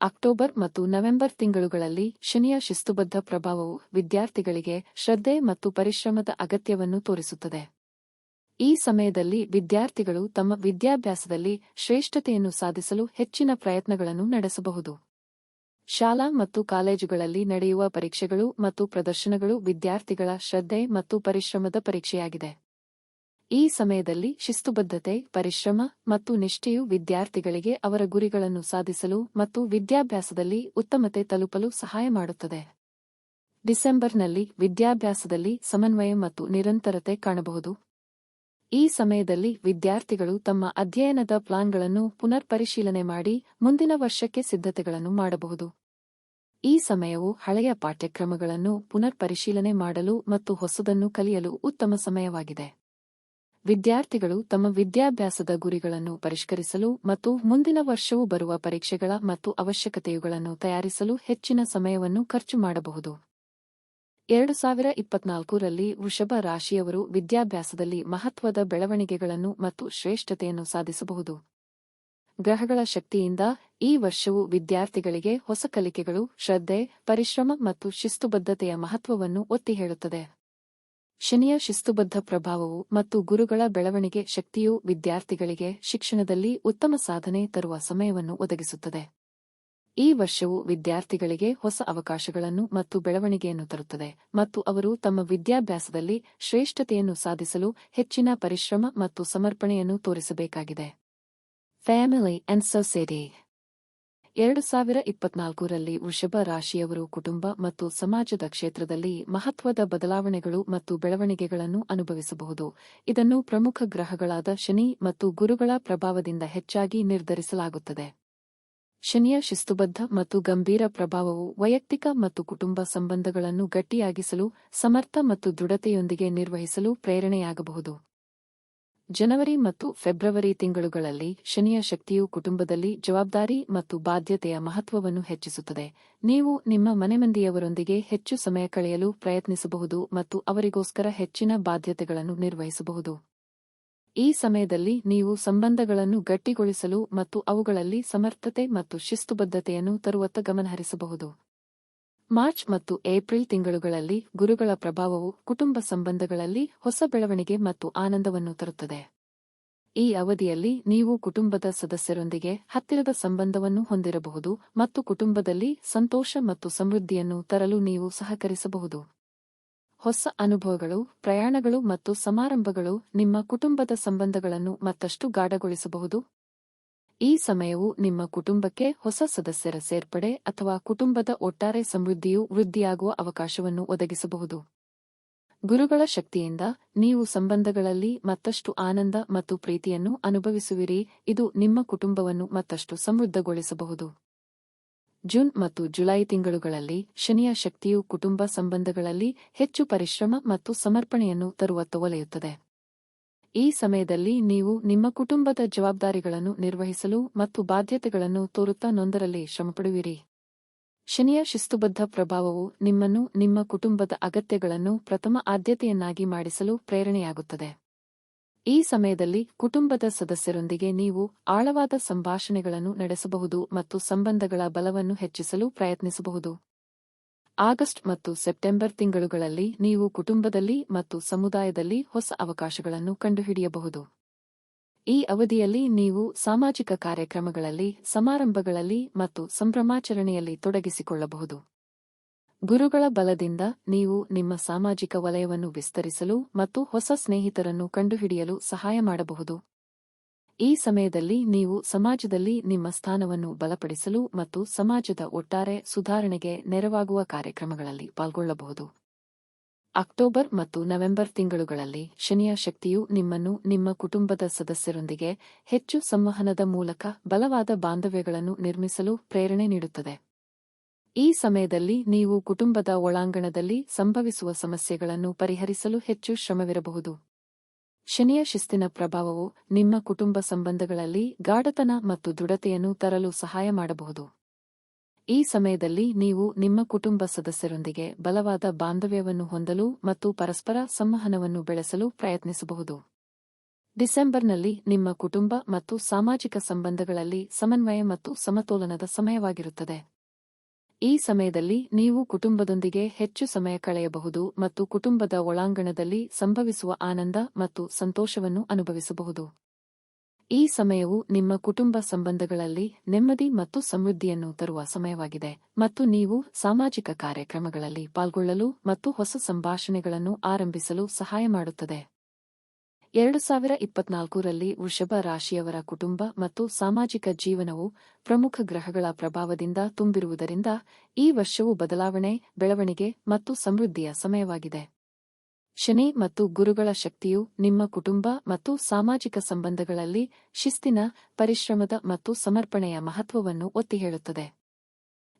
ಅಕ್ಟೋಬರ್ ಮತ್ತು ನವೆಂಬರ್ ತಿಂಗಳುಗಳಲ್ಲಿ ಶನಿಯ ಶಿಸ್ತುಬದ್ಧ ಪ್ರಭಾವವು ವಿದ್ಯಾರ್ಥಿಗಳಿಗೆ ಶ್ರದ್ಧೆ ಮತ್ತು ಪರಿಶ್ರಮದ ಅಗತ್ಯವನ್ನು ತೋರಿಸುತ್ತದೆ. ಈ ಸಮಯದಲ್ಲಿ ವಿದ್ಯಾರ್ಥಿಗಳು ತಮ್ಮ ವಿದ್ಯಾಭ್ಯಾಸದಲ್ಲಿ ಶ್ರೇಷ್ಠತೆಯನ್ನು ಸಾಧಿಸಲು ಹೆಚ್ಚಿನ ಪ್ರಯತ್ನಗಳನ್ನು ನಡೆಸಬಹುದು. ಶಾಲಾ ಮತ್ತು ಕಾಲೇಜುಗಳಲ್ಲಿ ನಡೆಯುವ ಪರೀಕ್ಷೆಗಳು ಮತ್ತು ಪ್ರದರ್ಶನಗಳು ವಿದ್ಯಾರ್ಥಿಗಳ ಶ್ರದ್ಧೆ ಮತ್ತು ಪರಿಶ್ರಮದ ಪರೀಕ್ಷೆಯಾಗಿದೆ. ಈ ಸಮಯದಲ್ಲಿ ಶಿಸ್ತುಬದ್ಧತೆ, ಪರಿಶ್ರಮ ಮತ್ತು ನಿಷ್ಠೆಯು ವಿದ್ಯಾರ್ಥಿಗಳಿಗೆ ಅವರ ಗುರಿಗಳನ್ನು ಸಾಧಿಸಲು ಮತ್ತು ವಿದ್ಯಾಭ್ಯಾಸದಲ್ಲಿ ಉತ್ತಮತೆ ತಲುಪಲು ಸಹಾಯ ಮಾಡುತ್ತದೆ. ಡಿಸೆಂಬರ್ನಲ್ಲಿ ವಿದ್ಯಾಭ್ಯಾಸದಲ್ಲಿ ಸಮನ್ವಯ ಮತ್ತು ನಿರಂತರತೆ ಕಾಣಬಹುದು. ಈ ಸಮಯದಲ್ಲಿ ವಿದ್ಯಾರ್ಥಿಗಳು ತಮ್ಮ ಅಧ್ಯಯನದ ಪ್ಲಾನ್ಗಳನ್ನು ಪುನರ್ ಪರಿಶೀಲನೆ ಮಾಡಿ ಮುಂದಿನ ವರ್ಷಕ್ಕೆ ಸಿದ್ಧತೆಗಳನ್ನು ಮಾಡಬಹುದು. ಈ ಸಮಯವು ಹಳೆಯ ಪಾಠ್ಯಕ್ರಮಗಳನ್ನು ಪುನರ್ ಪರಿಶೀಲನೆ ಮಾಡಲು ಮತ್ತು ಹೊಸದನ್ನು ಕಲಿಯಲು ಉತ್ತಮ ಸಮಯವಾಗಿದೆ. ವಿದ್ಯಾರ್ಥಿಗಳು ತಮ್ಮ ವಿದ್ಯಾಭ್ಯಾಸದ ಗುರಿಗಳನ್ನು ಪರಿಷ್ಕರಿಸಲು ಮತ್ತು ಮುಂದಿನ ವರ್ಷವೂ ಬರುವ ಪರೀಕ್ಷೆಗಳ ಮತ್ತು ಅವಶ್ಯಕತೆಯುಗಳನ್ನು ತಯಾರಿಸಲು ಹೆಚ್ಚಿನ ಸಮಯವನ್ನು ಖರ್ಚು ಮಾಡಬಹುದು. ಎರಡು ಸಾವಿರ ಇಪ್ಪತ್ನಾಲ್ಕರಲ್ಲಿ ವೃಷಭ ರಾಶಿಯವರು ವಿದ್ಯಾಭ್ಯಾಸದಲ್ಲಿ ಮಹತ್ವದ ಬೆಳವಣಿಗೆಗಳನ್ನು ಮತ್ತು ಶ್ರೇಷ್ಠತೆಯನ್ನು ಸಾಧಿಸಬಹುದು. ಗ್ರಹಗಳ ಶಕ್ತಿಯಿಂದ ಈ ವರ್ಷವು ವಿದ್ಯಾರ್ಥಿಗಳಿಗೆ ಹೊಸ ಕಲಿಕೆಗಳು, ಶ್ರದ್ಧೆ, ಪರಿಶ್ರಮ ಮತ್ತು ಶಿಸ್ತುಬದ್ಧತೆಯ ಮಹತ್ವವನ್ನು ಒತ್ತಿ ಹೇಳುತ್ತದೆ. ಶನಿಯ ಶಿಸ್ತುಬದ್ಧ ಪ್ರಭಾವವು ಮತ್ತು ಗುರುಗಳ ಬೆಳವಣಿಗೆ ಶಕ್ತಿಯು ವಿದ್ಯಾರ್ಥಿಗಳಿಗೆ ಶಿಕ್ಷಣದಲ್ಲಿ ಉತ್ತಮ ಸಾಧನೆ ತರುವ ಸಮಯವನ್ನು ಒದಗಿಸುತ್ತದೆ. ಈ ವರ್ಷವು ವಿದ್ಯಾರ್ಥಿಗಳಿಗೆ ಹೊಸ ಅವಕಾಶಗಳನ್ನು ಮತ್ತು ಬೆಳವಣಿಗೆಯನ್ನು ತರುತ್ತದೆ ಮತ್ತು ಅವರು ತಮ್ಮ ವಿದ್ಯಾಭ್ಯಾಸದಲ್ಲಿ ಶ್ರೇಷ್ಠತೆಯನ್ನು ಸಾಧಿಸಲು ಹೆಚ್ಚಿನ ಪರಿಶ್ರಮ ಮತ್ತು ಸಮರ್ಪಣೆಯನ್ನು ತೋರಿಸಬೇಕಾಗಿದೆ. ಫ್ಯಾಮಿಲಿ ಅಂಡ್ ಸೊಸೈಟಿ ಎರಡು ಸಾವಿರ ಇಪ್ಪತ್ನಾಲ್ಕರಲ್ಲಿ ವೃಷಭ ರಾಶಿಯವರು ಕುಟುಂಬ ಮತ್ತು ಸಮಾಜದ ಕ್ಷೇತ್ರದಲ್ಲಿ ಮಹತ್ವದ ಬದಲಾವಣೆಗಳು ಮತ್ತು ಬೆಳವಣಿಗೆಗಳನ್ನು ಅನುಭವಿಸಬಹುದು. ಇದನ್ನು ಪ್ರಮುಖ ಗ್ರಹಗಳಾದ ಶನಿ ಮತ್ತು ಗುರುಗಳ ಪ್ರಭಾವದಿಂದ ಹೆಚ್ಚಾಗಿ ನಿರ್ಧರಿಸಲಾಗುತ್ತದೆ. ಶನಿಯ ಶಿಸ್ತುಬದ್ಧ ಮತ್ತು ಗಂಭೀರ ಪ್ರಭಾವವು ವೈಯಕ್ತಿಕ ಮತ್ತು ಕುಟುಂಬ ಸಂಬಂಧಗಳನ್ನು ಗಟ್ಟಿಯಾಗಿಸಲು, ಸಮರ್ಥ ಮತ್ತು ದೃಢತೆಯೊಂದಿಗೆ ನಿರ್ವಹಿಸಲು ಪ್ರೇರಣೆಯಾಗಬಹುದು. ಜನವರಿ ಮತ್ತು ಫೆಬ್ರವರಿ ತಿಂಗಳುಗಳಲ್ಲಿ ಶನಿಯ ಶಕ್ತಿಯು ಕುಟುಂಬದಲ್ಲಿ ಜವಾಬ್ದಾರಿ ಮತ್ತು ಬಾಧ್ಯತೆಯ ಮಹತ್ವವನ್ನು ಹೆಚ್ಚಿಸುತ್ತದೆ. ನೀವು ನಿಮ್ಮ ಮನೆಮಂದಿಯವರೊಂದಿಗೆ ಹೆಚ್ಚು ಸಮಯ ಕಳೆಯಲು ಪ್ರಯತ್ನಿಸಬಹುದು ಮತ್ತು ಅವರಿಗೋಸ್ಕರ ಹೆಚ್ಚಿನ ಬಾಧ್ಯತೆಗಳನ್ನು ನಿರ್ವಹಿಸಬಹುದು. ಈ ಸಮಯದಲ್ಲಿ ನೀವು ಸಂಬಂಧಗಳನ್ನು ಗಟ್ಟಿಗೊಳಿಸಲು ಮತ್ತು ಅವುಗಳಲ್ಲಿ ಸಮರ್ಥತೆ ಮತ್ತು ಶಿಸ್ತುಬದ್ಧತೆಯನ್ನು ತರುವತ್ತ ಗಮನಹರಿಸಬಹುದು. ಮಾರ್ಚ್ ಮತ್ತು ಏಪ್ರಿಲ್ ತಿಂಗಳುಗಳಲ್ಲಿ ಗುರುಗಳ ಪ್ರಭಾವವು ಕುಟುಂಬ ಸಂಬಂಧಗಳಲ್ಲಿ ಹೊಸ ಬೆಳವಣಿಗೆ ಮತ್ತು ಆನಂದವನ್ನು ತರುತ್ತದೆ. ಈ ಅವಧಿಯಲ್ಲಿ ನೀವು ಕುಟುಂಬದ ಸದಸ್ಯರೊಂದಿಗೆ ಹತ್ತಿರದ ಸಂಬಂಧವನ್ನು ಹೊಂದಿರಬಹುದು ಮತ್ತು ಕುಟುಂಬದಲ್ಲಿ ಸಂತೋಷ ಮತ್ತು ಸಮೃದ್ಧಿಯನ್ನು ತರಲು ನೀವು ಸಹಕರಿಸಬಹುದು. ಹೊಸ ಅನುಭವಗಳು, ಪ್ರಯಾಣಗಳು ಮತ್ತು ಸಮಾರಂಭಗಳು ನಿಮ್ಮ ಕುಟುಂಬದ ಸಂಬಂಧಗಳನ್ನು ಮತ್ತಷ್ಟು ಗಾಢಗೊಳಿಸಬಹುದು. ಈ ಸಮಯವು ನಿಮ್ಮ ಕುಟುಂಬಕ್ಕೆ ಹೊಸ ಸದಸ್ಯರ ಸೇರ್ಪಡೆ ಅಥವಾ ಕುಟುಂಬದ ಒಟ್ಟಾರೆ ಸಮೃದ್ಧಿಯು ವೃದ್ಧಿಯಾಗುವ ಅವಕಾಶವನ್ನು ಒದಗಿಸಬಹುದು. ಗುರುಗಳ ಶಕ್ತಿಯಿಂದ ನೀವು ಸಂಬಂಧಗಳಲ್ಲಿ ಮತ್ತಷ್ಟು ಆನಂದ ಮತ್ತು ಪ್ರೀತಿಯನ್ನು ಅನುಭವಿಸುವಿರಿ. ಇದು ನಿಮ್ಮ ಕುಟುಂಬವನ್ನು ಮತ್ತಷ್ಟು ಸಮೃದ್ಧಗೊಳಿಸಬಹುದು. ಜೂನ್ ಮತ್ತು ಜುಲೈ ತಿಂಗಳುಗಳಲ್ಲಿ ಶನಿಯ ಶಕ್ತಿಯು ಕುಟುಂಬ ಸಂಬಂಧಗಳಲ್ಲಿ ಹೆಚ್ಚು ಪರಿಶ್ರಮ ಮತ್ತು ಸಮರ್ಪಣೆಯನ್ನು ತರುವತ್ತ ಒಲೆಯುತ್ತದೆ. ಈ ಸಮಯದಲ್ಲಿ ನೀವು ನಿಮ್ಮ ಕುಟುಂಬದ ಜವಾಬ್ದಾರಿಗಳನ್ನು ನಿರ್ವಹಿಸಲು ಮತ್ತು ಬಾಧ್ಯತೆಗಳನ್ನು ತೋರುತ್ತಾ ನೊಂದರಲ್ಲಿ ಶ್ರಮಪಡುವಿರಿ. ಶನಿಯ ಶಿಸ್ತುಬದ್ಧ ಪ್ರಭಾವವು ನಿಮ್ಮನ್ನು ನಿಮ್ಮ ಕುಟುಂಬದ ಅಗತ್ಯಗಳನ್ನು ಪ್ರಥಮ ಆದ್ಯತೆಯನ್ನಾಗಿ ಮಾಡಿಸಲು ಪ್ರೇರಣೆಯಾಗುತ್ತದೆ. ಈ ಸಮಯದಲ್ಲಿ ಕುಟುಂಬದ ಸದಸ್ಯರೊಂದಿಗೆ ನೀವು ಆಳವಾದ ಸಂಭಾಷಣೆಗಳನ್ನು ನಡೆಸಬಹುದು ಮತ್ತು ಸಂಬಂಧಗಳ ಬಲವನ್ನು ಹೆಚ್ಚಿಸಲು ಪ್ರಯತ್ನಿಸಬಹುದು. ಆಗಸ್ಟ್ ಮತ್ತು ಸೆಪ್ಟೆಂಬರ್ ತಿಂಗಳುಗಳಲ್ಲಿ ನೀವು ಕುಟುಂಬದಲ್ಲಿ ಮತ್ತು ಸಮುದಾಯದಲ್ಲಿ ಹೊಸ ಅವಕಾಶಗಳನ್ನು ಕಂಡುಹಿಡಿಯಬಹುದು. ಈ ಅವಧಿಯಲ್ಲಿ ನೀವು ಸಾಮಾಜಿಕ ಕಾರ್ಯಕ್ರಮಗಳಲ್ಲಿ, ಸಮಾರಂಭಗಳಲ್ಲಿ ಮತ್ತು ಸಂಭ್ರಮಾಚರಣೆಯಲ್ಲಿ ತೊಡಗಿಸಿಕೊಳ್ಳಬಹುದು. ಗುರುಗಳ ಬಲದಿಂದ ನೀವು ನಿಮ್ಮ ಸಾಮಾಜಿಕ ವಲಯವನ್ನು ವಿಸ್ತರಿಸಲು ಮತ್ತು ಹೊಸ ಸ್ನೇಹಿತರನ್ನು ಕಂಡುಹಿಡಿಯಲು ಸಹಾಯ ಮಾಡಬಹುದು. ಈ ಸಮಯದಲ್ಲಿ ನೀವು ಸಮಾಜದಲ್ಲಿ ನಿಮ್ಮ ಸ್ಥಾನವನ್ನು ಬಲಪಡಿಸಲು ಮತ್ತು ಸಮಾಜದ ಒಟ್ಟಾರೆ ಸುಧಾರಣೆಗೆ ನೆರವಾಗುವ ಕಾರ್ಯಕ್ರಮಗಳಲ್ಲಿ ಪಾಲ್ಗೊಳ್ಳಬಹುದು. ಅಕ್ಟೋಬರ್ ಮತ್ತು ನವೆಂಬರ್ ತಿಂಗಳುಗಳಲ್ಲಿ ಶನಿಯ ಶಕ್ತಿಯು ನಿಮ್ಮನ್ನು ನಿಮ್ಮ ಕುಟುಂಬದ ಸದಸ್ಯರೊಂದಿಗೆ ಹೆಚ್ಚು ಸಂವಹನದ ಮೂಲಕ ಬಲವಾದ ಬಾಂಧವ್ಯಗಳನ್ನು ನಿರ್ಮಿಸಲು ಪ್ರೇರಣೆ ನೀಡುತ್ತದೆ. ಈ ಸಮಯದಲ್ಲಿ ನೀವು ಕುಟುಂಬದ ಒಳಾಂಗಣದಲ್ಲಿ ಸಂಭವಿಸುವ ಸಮಸ್ಯೆಗಳನ್ನು ಪರಿಹರಿಸಲು ಹೆಚ್ಚು ಶ್ರಮವಿರಬಹುದು. ಶನಿಯ ಶಿಸ್ತಿನ ಪ್ರಭಾವವು ನಿಮ್ಮ ಕುಟುಂಬ ಸಂಬಂಧಗಳಲ್ಲಿ ಗಾಢತನ ಮತ್ತು ದೃಢತೆಯನ್ನು ತರಲು ಸಹಾಯ ಮಾಡಬಹುದು. ಈ ಸಮಯದಲ್ಲಿ ನೀವು ನಿಮ್ಮ ಕುಟುಂಬ ಸದಸ್ಯರೊಂದಿಗೆ ಬಲವಾದ ಬಾಂಧವ್ಯವನ್ನು ಹೊಂದಲು ಮತ್ತು ಪರಸ್ಪರ ಸಂವಹನವನ್ನು ಬೆಳೆಸಲು ಪ್ರಯತ್ನಿಸಬಹುದು. ಡಿಸೆಂಬರ್ನಲ್ಲಿ ನಿಮ್ಮ ಕುಟುಂಬ ಮತ್ತು ಸಾಮಾಜಿಕ ಸಂಬಂಧಗಳಲ್ಲಿ ಸಮನ್ವಯ ಮತ್ತು ಸಮತೋಲನದ ಸಮಯವಾಗಿರುತ್ತದೆ. ಈ ಸಮಯದಲ್ಲಿ ನೀವು ಕುಟುಂಬದೊಂದಿಗೆ ಹೆಚ್ಚು ಸಮಯ ಕಳೆಯಬಹುದು ಮತ್ತು ಕುಟುಂಬದ ಒಳಾಂಗಣದಲ್ಲಿ ಸಂಭವಿಸುವ ಆನಂದ ಮತ್ತು ಸಂತೋಷವನ್ನು ಅನುಭವಿಸಬಹುದು. ಈ ಸಮಯವು ನಿಮ್ಮ ಕುಟುಂಬ ಸಂಬಂಧಗಳಲ್ಲಿ ನೆಮ್ಮದಿ ಮತ್ತು ಸಮೃದ್ಧಿಯನ್ನು ತರುವ ಸಮಯವಾಗಿದೆ ಮತ್ತು ನೀವು ಸಾಮಾಜಿಕ ಕಾರ್ಯಕ್ರಮಗಳಲ್ಲಿ ಪಾಲ್ಗೊಳ್ಳಲು ಮತ್ತು ಹೊಸ ಸಂಭಾಷಣೆಗಳನ್ನು ಆರಂಭಿಸಲು ಸಹಾಯ ಮಾಡುತ್ತದೆ. ಎರಡು ಸಾವಿರ ಇಪ್ಪತ್ನಾಲ್ಕರಲ್ಲಿ ವೃಷಭ ರಾಶಿಯವರ ಕುಟುಂಬ ಮತ್ತು ಸಾಮಾಜಿಕ ಜೀವನವು ಪ್ರಮುಖ ಗ್ರಹಗಳ ಪ್ರಭಾವದಿಂದ ತುಂಬಿರುವುದರಿಂದ ಈ ವರ್ಷವು ಬದಲಾವಣೆ, ಬೆಳವಣಿಗೆ ಮತ್ತು ಸಮೃದ್ಧಿಯ ಸಮಯವಾಗಿದೆ. ಶನಿ ಮತ್ತು ಗುರುಗಳ ಶಕ್ತಿಯು ನಿಮ್ಮ ಕುಟುಂಬ ಮತ್ತು ಸಾಮಾಜಿಕ ಸಂಬಂಧಗಳಲ್ಲಿ ಶಿಸ್ತಿನ, ಪರಿಶ್ರಮದ ಮತ್ತು ಸಮರ್ಪಣೆಯ ಮಹತ್ವವನ್ನು ಒತ್ತಿ ಹೇಳುತ್ತದೆ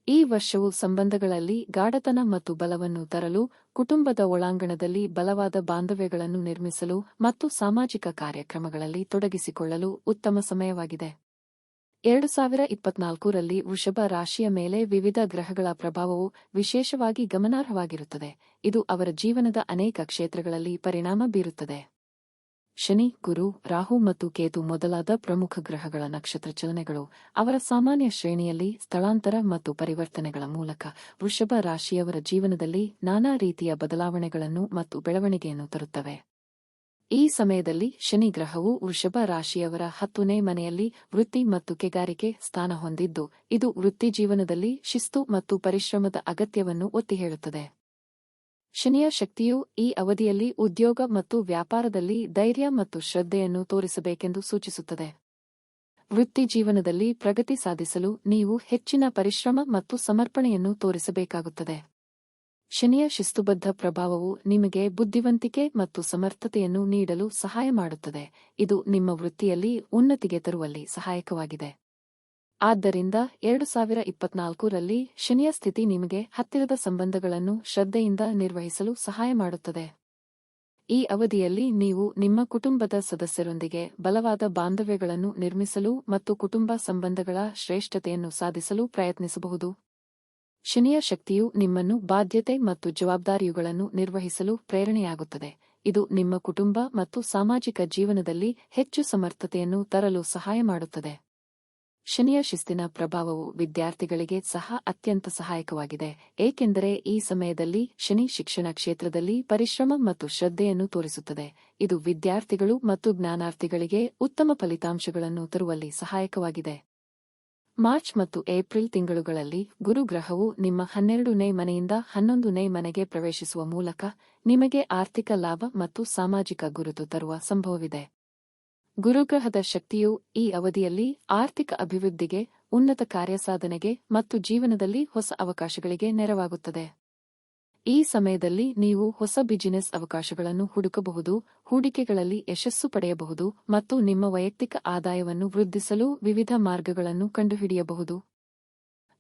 ಈ ವರ್ಷವು ಸಂಬಂಧಗಳಲ್ಲಿ ಗಾಢತನ ಮತ್ತು ಬಲವನ್ನು ತರಲು, ಕುಟುಂಬದ ಒಳಾಂಗಣದಲ್ಲಿ ಬಲವಾದ ಬಾಂಧವ್ಯಗಳನ್ನು ನಿರ್ಮಿಸಲು ಮತ್ತು ಸಾಮಾಜಿಕ ಕಾರ್ಯಕ್ರಮಗಳಲ್ಲಿ ತೊಡಗಿಸಿಕೊಳ್ಳಲು ಉತ್ತಮ ಸಮಯವಾಗಿದೆ. ಎರಡು ಸಾವಿರ ಇಪ್ಪತ್ನಾಲ್ಕರಲ್ಲಿ ವೃಷಭ ರಾಶಿಯ ಮೇಲೆ ವಿವಿಧ ಗ್ರಹಗಳ ಪ್ರಭಾವವು ವಿಶೇಷವಾಗಿ ಗಮನಾರ್ಹವಾಗಿರುತ್ತದೆ. ಇದು ಅವರ ಜೀವನದ ಅನೇಕ ಕ್ಷೇತ್ರಗಳಲ್ಲಿ ಪರಿಣಾಮ ಬೀರುತ್ತದೆ. ಶನಿ, ಗುರು, ರಾಹು ಮತ್ತು ಕೇತು ಮೊದಲಾದ ಪ್ರಮುಖ ಗ್ರಹಗಳ ನಕ್ಷತ್ರ ಚಲನೆಗಳು ಅವರ ಸಾಮಾನ್ಯ ಶ್ರೇಣಿಯಲ್ಲಿ ಸ್ಥಳಾಂತರ ಮತ್ತು ಪರಿವರ್ತನೆಗಳ ಮೂಲಕ ವೃಷಭ ರಾಶಿಯವರ ಜೀವನದಲ್ಲಿ ನಾನಾ ರೀತಿಯ ಬದಲಾವಣೆಗಳನ್ನು ಮತ್ತು ಬೆಳವಣಿಗೆಯನ್ನು ತರುತ್ತವೆ. ಈ ಸಮಯದಲ್ಲಿ ಶನಿ ಗ್ರಹವು ವೃಷಭ ರಾಶಿಯವರ ಹತ್ತನೇ ಮನೆಯಲ್ಲಿ ವೃತ್ತಿ ಮತ್ತು ಕೆಗಾರಿಕೆ ಸ್ಥಾನ ಹೊಂದಿದ್ದು, ಇದು ವೃತ್ತಿ ಜೀವನದಲ್ಲಿ ಶಿಸ್ತು ಮತ್ತು ಪರಿಶ್ರಮದ ಅಗತ್ಯವನ್ನು ಒತ್ತಿ ಹೇಳುತ್ತದೆ ಶನಿಯ ಶಕ್ತಿಯು ಈ ಅವಧಿಯಲ್ಲಿ ಉದ್ಯೋಗ ಮತ್ತು ವ್ಯಾಪಾರದಲ್ಲಿ ಧೈರ್ಯ ಮತ್ತು ಶ್ರದ್ಧೆಯನ್ನು ತೋರಿಸಬೇಕೆಂದು ಸೂಚಿಸುತ್ತದೆ. ವೃತ್ತಿ ಜೀವನದಲ್ಲಿ ಪ್ರಗತಿ ಸಾಧಿಸಲು ನೀವು ಹೆಚ್ಚಿನ ಪರಿಶ್ರಮ ಮತ್ತು ಸಮರ್ಪಣೆಯನ್ನು ತೋರಿಸಬೇಕಾಗುತ್ತದೆ. ಶನಿಯ ಶಿಸ್ತುಬದ್ಧ ಪ್ರಭಾವವು ನಿಮಗೆ ಬುದ್ಧಿವಂತಿಕೆ ಮತ್ತು ಸಮರ್ಥತೆಯನ್ನು ನೀಡಲು ಸಹಾಯ ಮಾಡುತ್ತದೆ. ಇದು ನಿಮ್ಮ ವೃತ್ತಿಯಲ್ಲಿ ಉನ್ನತಿಗೆ ತರುವಲ್ಲಿ ಸಹಾಯಕವಾಗಿದೆ. ಆದ್ದರಿಂದ ಎರಡು ಸಾವಿರ ಇಪ್ಪತ್ನಾಲ್ಕರಲ್ಲಿ ಶನಿಯ ಸ್ಥಿತಿ ನಿಮಗೆ ಹತ್ತಿರದ ಸಂಬಂಧಗಳನ್ನು ಶ್ರದ್ಧೆಯಿಂದ ನಿರ್ವಹಿಸಲು ಸಹಾಯ ಮಾಡುತ್ತದೆ. ಈ ಅವಧಿಯಲ್ಲಿ ನೀವು ನಿಮ್ಮ ಕುಟುಂಬದ ಸದಸ್ಯರೊಂದಿಗೆ ಬಲವಾದ ಬಾಂಧವ್ಯಗಳನ್ನು ನಿರ್ಮಿಸಲು ಮತ್ತು ಕುಟುಂಬ ಸಂಬಂಧಗಳ ಶ್ರೇಷ್ಠತೆಯನ್ನು ಸಾಧಿಸಲು ಪ್ರಯತ್ನಿಸಬಹುದು. ಶನಿಯ ಶಕ್ತಿಯು ನಿಮ್ಮನ್ನು ಬಾಧ್ಯತೆ ಮತ್ತು ಜವಾಬ್ದಾರಿಯುಗಳನ್ನು ನಿರ್ವಹಿಸಲು ಪ್ರೇರಣೆಯಾಗುತ್ತದೆ. ಇದು ನಿಮ್ಮ ಕುಟುಂಬ ಮತ್ತು ಸಾಮಾಜಿಕ ಜೀವನದಲ್ಲಿ ಹೆಚ್ಚು ಸಮರ್ಥತೆಯನ್ನು ತರಲು ಸಹಾಯ ಮಾಡುತ್ತದೆ. ಶನಿಯ ಶಿಸ್ತಿನ ಪ್ರಭಾವವು ವಿದ್ಯಾರ್ಥಿಗಳಿಗೆ ಸಹ ಅತ್ಯಂತ ಸಹಾಯಕವಾಗಿದೆ, ಏಕೆಂದರೆ ಈ ಸಮಯದಲ್ಲಿ ಶನಿ ಶಿಕ್ಷಣ ಕ್ಷೇತ್ರದಲ್ಲಿ ಪರಿಶ್ರಮ ಮತ್ತು ಶ್ರದ್ಧೆಯನ್ನು ತೋರಿಸುತ್ತದೆ. ಇದು ವಿದ್ಯಾರ್ಥಿಗಳು ಮತ್ತು ಜ್ಞಾನಾರ್ಥಿಗಳಿಗೆ ಉತ್ತಮ ಫಲಿತಾಂಶಗಳನ್ನು ತರುವಲ್ಲಿ ಸಹಾಯಕವಾಗಿದೆ. ಮಾರ್ಚ್ ಮತ್ತು ಏಪ್ರಿಲ್ ತಿಂಗಳುಗಳಲ್ಲಿ ಗುರುಗ್ರಹವು ನಿಮ್ಮ ಹನ್ನೆರಡನೇ ಮನೆಯಿಂದ ಹನ್ನೊಂದನೇ ಮನೆಗೆ ಪ್ರವೇಶಿಸುವ ಮೂಲಕ ನಿಮಗೆ ಆರ್ಥಿಕ ಲಾಭ ಮತ್ತು ಸಾಮಾಜಿಕ ಗುರುತು ತರುವ ಸಂಭವವಿದೆ. ಗುರುಗ್ರಹದ ಶಕ್ತಿಯು ಈ ಅವಧಿಯಲ್ಲಿ ಆರ್ಥಿಕ ಅಭಿವೃದ್ಧಿಗೆ, ಉನ್ನತ ಕಾರ್ಯಸಾಧನೆಗೆ ಮತ್ತು ಜೀವನದಲ್ಲಿ ಹೊಸ ಅವಕಾಶಗಳಿಗೆ ನೆರವಾಗುತ್ತದೆ. ಈ ಸಮಯದಲ್ಲಿ ನೀವು ಹೊಸ ಬಿಸಿನೆಸ್ ಅವಕಾಶಗಳನ್ನು ಹುಡುಕಬಹುದು, ಹೂಡಿಕೆಗಳಲ್ಲಿ ಯಶಸ್ಸು ಪಡೆಯಬಹುದು ಮತ್ತು ನಿಮ್ಮ ವೈಯಕ್ತಿಕ ಆದಾಯವನ್ನು ವೃದ್ಧಿಸಲು ವಿವಿಧ ಮಾರ್ಗಗಳನ್ನು ಕಂಡುಹಿಡಿಯಬಹುದು.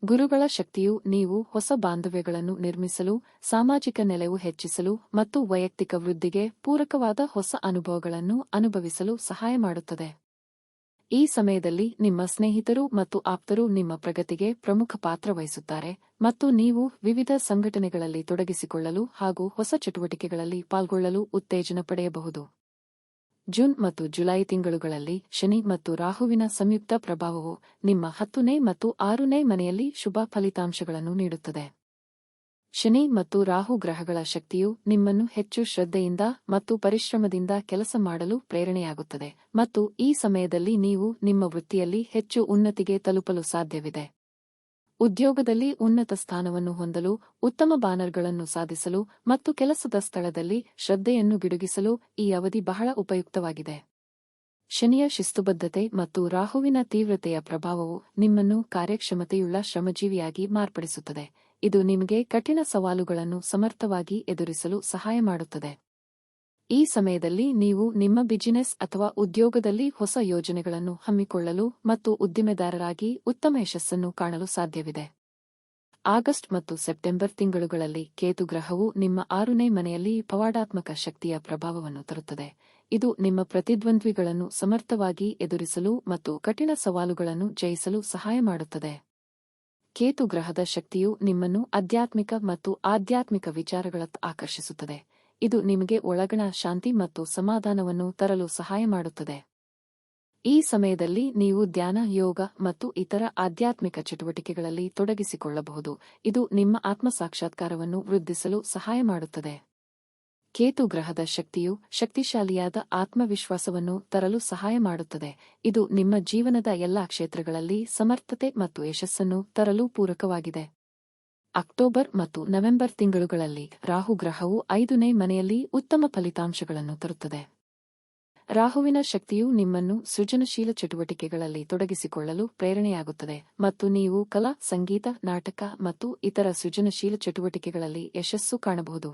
ಗುರುಗಳ ಶಕ್ತಿಯು ನೀವು ಹೊಸ ಬಾಂಧವ್ಯಗಳನ್ನು ನಿರ್ಮಿಸಲು, ಸಾಮಾಜಿಕ ನೆಲೆವು ಹೆಚ್ಚಿಸಲು ಮತ್ತು ವೈಯಕ್ತಿಕ ವೃದ್ಧಿಗೆ ಪೂರಕವಾದ ಹೊಸ ಅನುಭವಗಳನ್ನು ಅನುಭವಿಸಲು ಸಹಾಯ ಮಾಡುತ್ತದೆ. ಈ ಸಮಯದಲ್ಲಿ ನಿಮ್ಮ ಸ್ನೇಹಿತರು ಮತ್ತು ಆಪ್ತರು ನಿಮ್ಮ ಪ್ರಗತಿಗೆ ಪ್ರಮುಖ ಪಾತ್ರ ವಹಿಸುತ್ತಾರೆ ಮತ್ತು ನೀವು ವಿವಿಧ ಸಂಘಟನೆಗಳಲ್ಲಿ ತೊಡಗಿಸಿಕೊಳ್ಳಲು ಹಾಗೂ ಹೊಸ ಚಟುವಟಿಕೆಗಳಲ್ಲಿ ಪಾಲ್ಗೊಳ್ಳಲು ಉತ್ತೇಜನ ಪಡೆಯಬಹುದು. ಜೂನ್ ಮತ್ತು ಜುಲೈ ತಿಂಗಳುಗಳಲ್ಲಿ ಶನಿ ಮತ್ತು ರಾಹುವಿನ ಸಂಯುಕ್ತ ಪ್ರಭಾವವು ನಿಮ್ಮ ಹತ್ತನೇ ಮತ್ತು ಆರುನೇ ಮನೆಯಲ್ಲಿ ಶುಭ ಫಲಿತಾಂಶಗಳನ್ನು ನೀಡುತ್ತದೆ. ಶನಿ ಮತ್ತು ರಾಹು ಗ್ರಹಗಳ ಶಕ್ತಿಯು ನಿಮ್ಮನ್ನು ಹೆಚ್ಚು ಶ್ರದ್ಧೆಯಿಂದ ಮತ್ತು ಪರಿಶ್ರಮದಿಂದ ಕೆಲಸ ಮಾಡಲು ಪ್ರೇರಣೆಯಾಗುತ್ತದೆ ಮತ್ತು ಈ ಸಮಯದಲ್ಲಿ ನೀವು ನಿಮ್ಮ ವೃತ್ತಿಯಲ್ಲಿ ಹೆಚ್ಚು ಉನ್ನತಿಗೆ ತಲುಪಲು ಸಾಧ್ಯವಿದೆ. ಉದ್ಯೋಗದಲ್ಲಿ ಉನ್ನತ ಸ್ಥಾನವನ್ನು ಹೊಂದಲು, ಉತ್ತಮ ಬ್ಯಾನರ್ಗಳನ್ನು ಸಾಧಿಸಲು ಮತ್ತು ಕೆಲಸದ ಸ್ಥಳದಲ್ಲಿ ಶ್ರದ್ಧೆಯನ್ನು ಗಿಡುಗಿಸಲು ಈ ಅವಧಿ ಬಹಳ ಉಪಯುಕ್ತವಾಗಿದೆ. ಶನಿಯ ಶಿಸ್ತುಬದ್ಧತೆ ಮತ್ತು ರಾಹುವಿನ ತೀವ್ರತೆಯ ಪ್ರಭಾವವು ನಿಮ್ಮನ್ನು ಕಾರ್ಯಕ್ಷಮತೆಯುಳ್ಳ ಶ್ರಮಜೀವಿಯಾಗಿ ಮಾರ್ಪಡಿಸುತ್ತದೆ. ಇದು ನಿಮಗೆ ಕಠಿಣ ಸವಾಲುಗಳನ್ನು ಸಮರ್ಥವಾಗಿ ಎದುರಿಸಲು ಸಹಾಯ ಮಾಡುತ್ತದೆ. ಈ ಸಮಯದಲ್ಲಿ ನೀವು ನಿಮ್ಮ ಬಿಸಿನೆಸ್ ಅಥವಾ ಉದ್ಯೋಗದಲ್ಲಿ ಹೊಸ ಯೋಜನೆಗಳನ್ನು ಹಮ್ಮಿಕೊಳ್ಳಲು ಮತ್ತು ಉದ್ದಿಮೆದಾರರಾಗಿ ಉತ್ತಮ ಯಶಸ್ಸನ್ನು ಕಾಣಲು ಸಾಧ್ಯವಿದೆ. ಆಗಸ್ಟ್ ಮತ್ತು ಸೆಪ್ಟೆಂಬರ್ ತಿಂಗಳುಗಳಲ್ಲಿ ಕೇತುಗ್ರಹವು ನಿಮ್ಮ ಆರನೇ ಮನೆಯಲ್ಲಿ ಪವಾಡಾತ್ಮಕ ಶಕ್ತಿಯ ಪ್ರಭಾವವನ್ನು ತರುತ್ತದೆ. ಇದು ನಿಮ್ಮ ಪ್ರತಿದ್ವಂದ್ವಿಗಳನ್ನು ಸಮರ್ಥವಾಗಿ ಎದುರಿಸಲು ಮತ್ತು ಕಠಿಣ ಸವಾಲುಗಳನ್ನು ಜಯಿಸಲು ಸಹಾಯ ಮಾಡುತ್ತದೆ. ಕೇತು ಗ್ರಹದ ಶಕ್ತಿಯು ನಿಮ್ಮನ್ನು ಆಧ್ಯಾತ್ಮಿಕ ಮತ್ತು ಆಧ್ಯಾತ್ಮಿಕ ವಿಚಾರಗಳತ್ತ ಆಕರ್ಷಿಸುತ್ತದೆ. ಇದು ನಿಮಗೆ ಒಳಗಣ ಶಾಂತಿ ಮತ್ತು ಸಮಾಧಾನವನ್ನು ತರಲು ಸಹಾಯ ಮಾಡುತ್ತದೆ. ಈ ಸಮಯದಲ್ಲಿ ನೀವು ಧ್ಯಾನ, ಯೋಗ ಮತ್ತು ಇತರ ಆಧ್ಯಾತ್ಮಿಕ ಚಟುವಟಿಕೆಗಳಲ್ಲಿ ತೊಡಗಿಸಿಕೊಳ್ಳಬಹುದು. ಇದು ನಿಮ್ಮ ಆತ್ಮ ಸಾಕ್ಷಾತ್ಕಾರವನ್ನು ವೃದ್ಧಿಸಲು ಸಹಾಯ ಮಾಡುತ್ತದೆ. ಕೇತು ಗ್ರಹದ ಶಕ್ತಿಯು ಶಕ್ತಿಶಾಲಿಯಾದ ಆತ್ಮವಿಶ್ವಾಸವನ್ನು ತರಲು ಸಹಾಯ ಮಾಡುತ್ತದೆ. ಇದು ನಿಮ್ಮ ಜೀವನದ ಎಲ್ಲಾ ಕ್ಷೇತ್ರಗಳಲ್ಲಿ ಸಮರ್ಥತೆ ಮತ್ತು ಯಶಸ್ಸನ್ನು ತರಲು ಪೂರಕವಾಗಿದೆ. ಅಕ್ಟೋಬರ್ ಮತ್ತು ನವೆಂಬರ್ ತಿಂಗಳುಗಳಲ್ಲಿ ರಾಹು ಗ್ರಹವು ಐದನೇ ಮನೆಯಲ್ಲಿ ಉತ್ತಮ ಫಲಿತಾಂಶಗಳನ್ನು ತರುತ್ತದೆ. ರಾಹುವಿನ ಶಕ್ತಿಯು ನಿಮ್ಮನ್ನು ಸೃಜನಶೀಲ ಚಟುವಟಿಕೆಗಳಲ್ಲಿ ತೊಡಗಿಸಿಕೊಳ್ಳಲು ಪ್ರೇರಣೆಯಾಗುತ್ತದೆ ಮತ್ತು ನೀವು ಕಲಾ, ಸಂಗೀತ, ನಾಟಕ ಮತ್ತು ಇತರ ಸೃಜನಶೀಲ ಚಟುವಟಿಕೆಗಳಲ್ಲಿ ಯಶಸ್ಸು ಕಾಣಬಹುದು.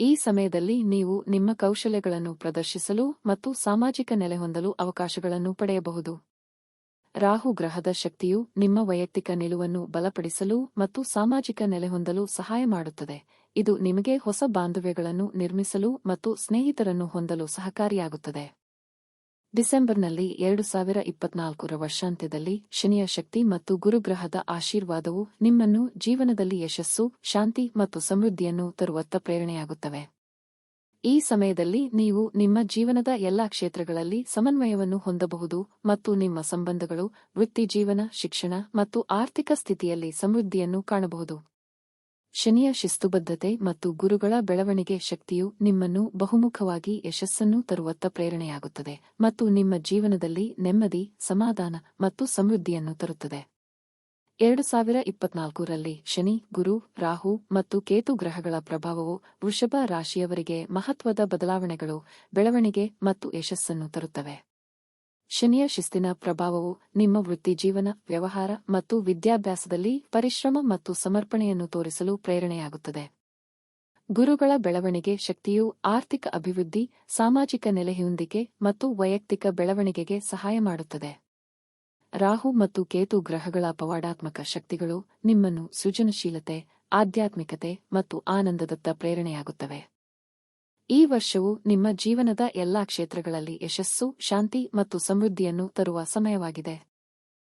ಈ ಸಮಯದಲ್ಲಿ ನೀವು ನಿಮ್ಮ ಕೌಶಲ್ಯಗಳನ್ನು ಪ್ರದರ್ಶಿಸಲು ಮತ್ತು ಸಾಮಾಜಿಕ ನೆಲೆ ಹೊಂದಲು ಅವಕಾಶಗಳನ್ನು ಪಡೆಯಬಹುದು. ರಾಹು ಗ್ರಹದ ಶಕ್ತಿಯು ನಿಮ್ಮ ವೈಯಕ್ತಿಕ ನಿಲುವನ್ನು ಬಲಪಡಿಸಲು ಮತ್ತು ಸಾಮಾಜಿಕ ನೆಲೆ ಹೊಂದಲು ಸಹಾಯ ಮಾಡುತ್ತದೆ. ಇದು ನಿಮಗೆ ಹೊಸ ಬಾಂಧವ್ಯಗಳನ್ನು ನಿರ್ಮಿಸಲು ಮತ್ತು ಸ್ನೇಹಿತರನ್ನು ಹೊಂದಲು ಸಹಕಾರಿಯಾಗುತ್ತದೆ. ಡಿಸೆಂಬರ್ನಲ್ಲಿ ಎರಡು ಸಾವಿರ ಇಪ್ಪತ್ನಾಲ್ಕರ ವರ್ಷಾಂತ್ಯದಲ್ಲಿ ಶನಿಯ ಶಕ್ತಿ ಮತ್ತು ಗುರುಗ್ರಹದ ಆಶೀರ್ವಾದವು ನಿಮ್ಮನ್ನು ಜೀವನದಲ್ಲಿ ಯಶಸ್ಸು, ಶಾಂತಿ ಮತ್ತು ಸಮೃದ್ಧಿಯನ್ನು ತರುವತ್ತ ಪ್ರೇರಣೆಯಾಗುತ್ತವೆ. ಈ ಸಮಯದಲ್ಲಿ ನೀವು ನಿಮ್ಮ ಜೀವನದ ಎಲ್ಲಾ ಕ್ಷೇತ್ರಗಳಲ್ಲಿ ಸಮನ್ವಯವನ್ನು ಹೊಂದಬಹುದು ಮತ್ತು ನಿಮ್ಮ ಸಂಬಂಧಗಳು, ವೃತ್ತಿ ಜೀವನ, ಶಿಕ್ಷಣ ಮತ್ತು ಆರ್ಥಿಕ ಸ್ಥಿತಿಯಲ್ಲಿ ಸಮೃದ್ಧಿಯನ್ನು ಕಾಣಬಹುದು. ಶನಿಯ ಶಿಸ್ತುಬದ್ಧತೆ ಮತ್ತು ಗುರುಗಳ ಬೆಳವಣಿಗೆ ಶಕ್ತಿಯು ನಿಮ್ಮನ್ನು ಬಹುಮುಖವಾಗಿ ಯಶಸ್ಸನ್ನು ತರುವತ್ತ ಪ್ರೇರಣೆಯಾಗುತ್ತದೆ ಮತ್ತು ನಿಮ್ಮ ಜೀವನದಲ್ಲಿ ನೆಮ್ಮದಿ, ಸಮಾಧಾನ ಮತ್ತು ಸಮೃದ್ಧಿಯನ್ನು ತರುತ್ತದೆ. ಎರಡು ಸಾವಿರ ಇಪ್ಪತ್ನಾಲ್ಕರಲ್ಲಿ ಶನಿ, ಗುರು, ರಾಹು ಮತ್ತು ಕೇತು ಗ್ರಹಗಳ ಪ್ರಭಾವವು ವೃಷಭ ರಾಶಿಯವರಿಗೆ ಮಹತ್ವದ ಬದಲಾವಣೆಗಳು, ಬೆಳವಣಿಗೆ ಮತ್ತು ಯಶಸ್ಸನ್ನು ತರುತ್ತವೆ. ಶನಿಯ ಶಿಸ್ತಿನ ಪ್ರಭಾವವು ನಿಮ್ಮ ವೃತ್ತಿಜೀವನ ವ್ಯವಹಾರ ಮತ್ತು ವಿದ್ಯಾಭ್ಯಾಸದಲ್ಲಿ ಪರಿಶ್ರಮ ಮತ್ತು ಸಮರ್ಪಣೆಯನ್ನು ತೋರಿಸಲು ಪ್ರೇರಣೆಯಾಗುತ್ತದೆ. ಗುರುಗಳ ಬೆಳವಣಿಗೆ ಶಕ್ತಿಯು ಆರ್ಥಿಕ ಅಭಿವೃದ್ಧಿ, ಸಾಮಾಜಿಕ ನೆಲೆಹೊಂದಿಕೆ ಮತ್ತು ವೈಯಕ್ತಿಕ ಬೆಳವಣಿಗೆಗೆ ಸಹಾಯ ಮಾಡುತ್ತದೆ. ರಾಹು ಮತ್ತು ಕೇತು ಗ್ರಹಗಳ ಪವಾಡಾತ್ಮಕ ಶಕ್ತಿಗಳು ನಿಮ್ಮನ್ನು ಸೃಜನಶೀಲತೆ, ಆಧ್ಯಾತ್ಮಿಕತೆ ಮತ್ತು ಆನಂದದತ್ತ ಪ್ರೇರಣೆಯಾಗುತ್ತವೆ. ಈ ವರ್ಷವು ನಿಮ್ಮ ಜೀವನದ ಎಲ್ಲಾ ಕ್ಷೇತ್ರಗಳಲ್ಲಿ ಯಶಸ್ಸು, ಶಾಂತಿ ಮತ್ತು ಸಮೃದ್ಧಿಯನ್ನು ತರುವ ಸಮಯವಾಗಿದೆ.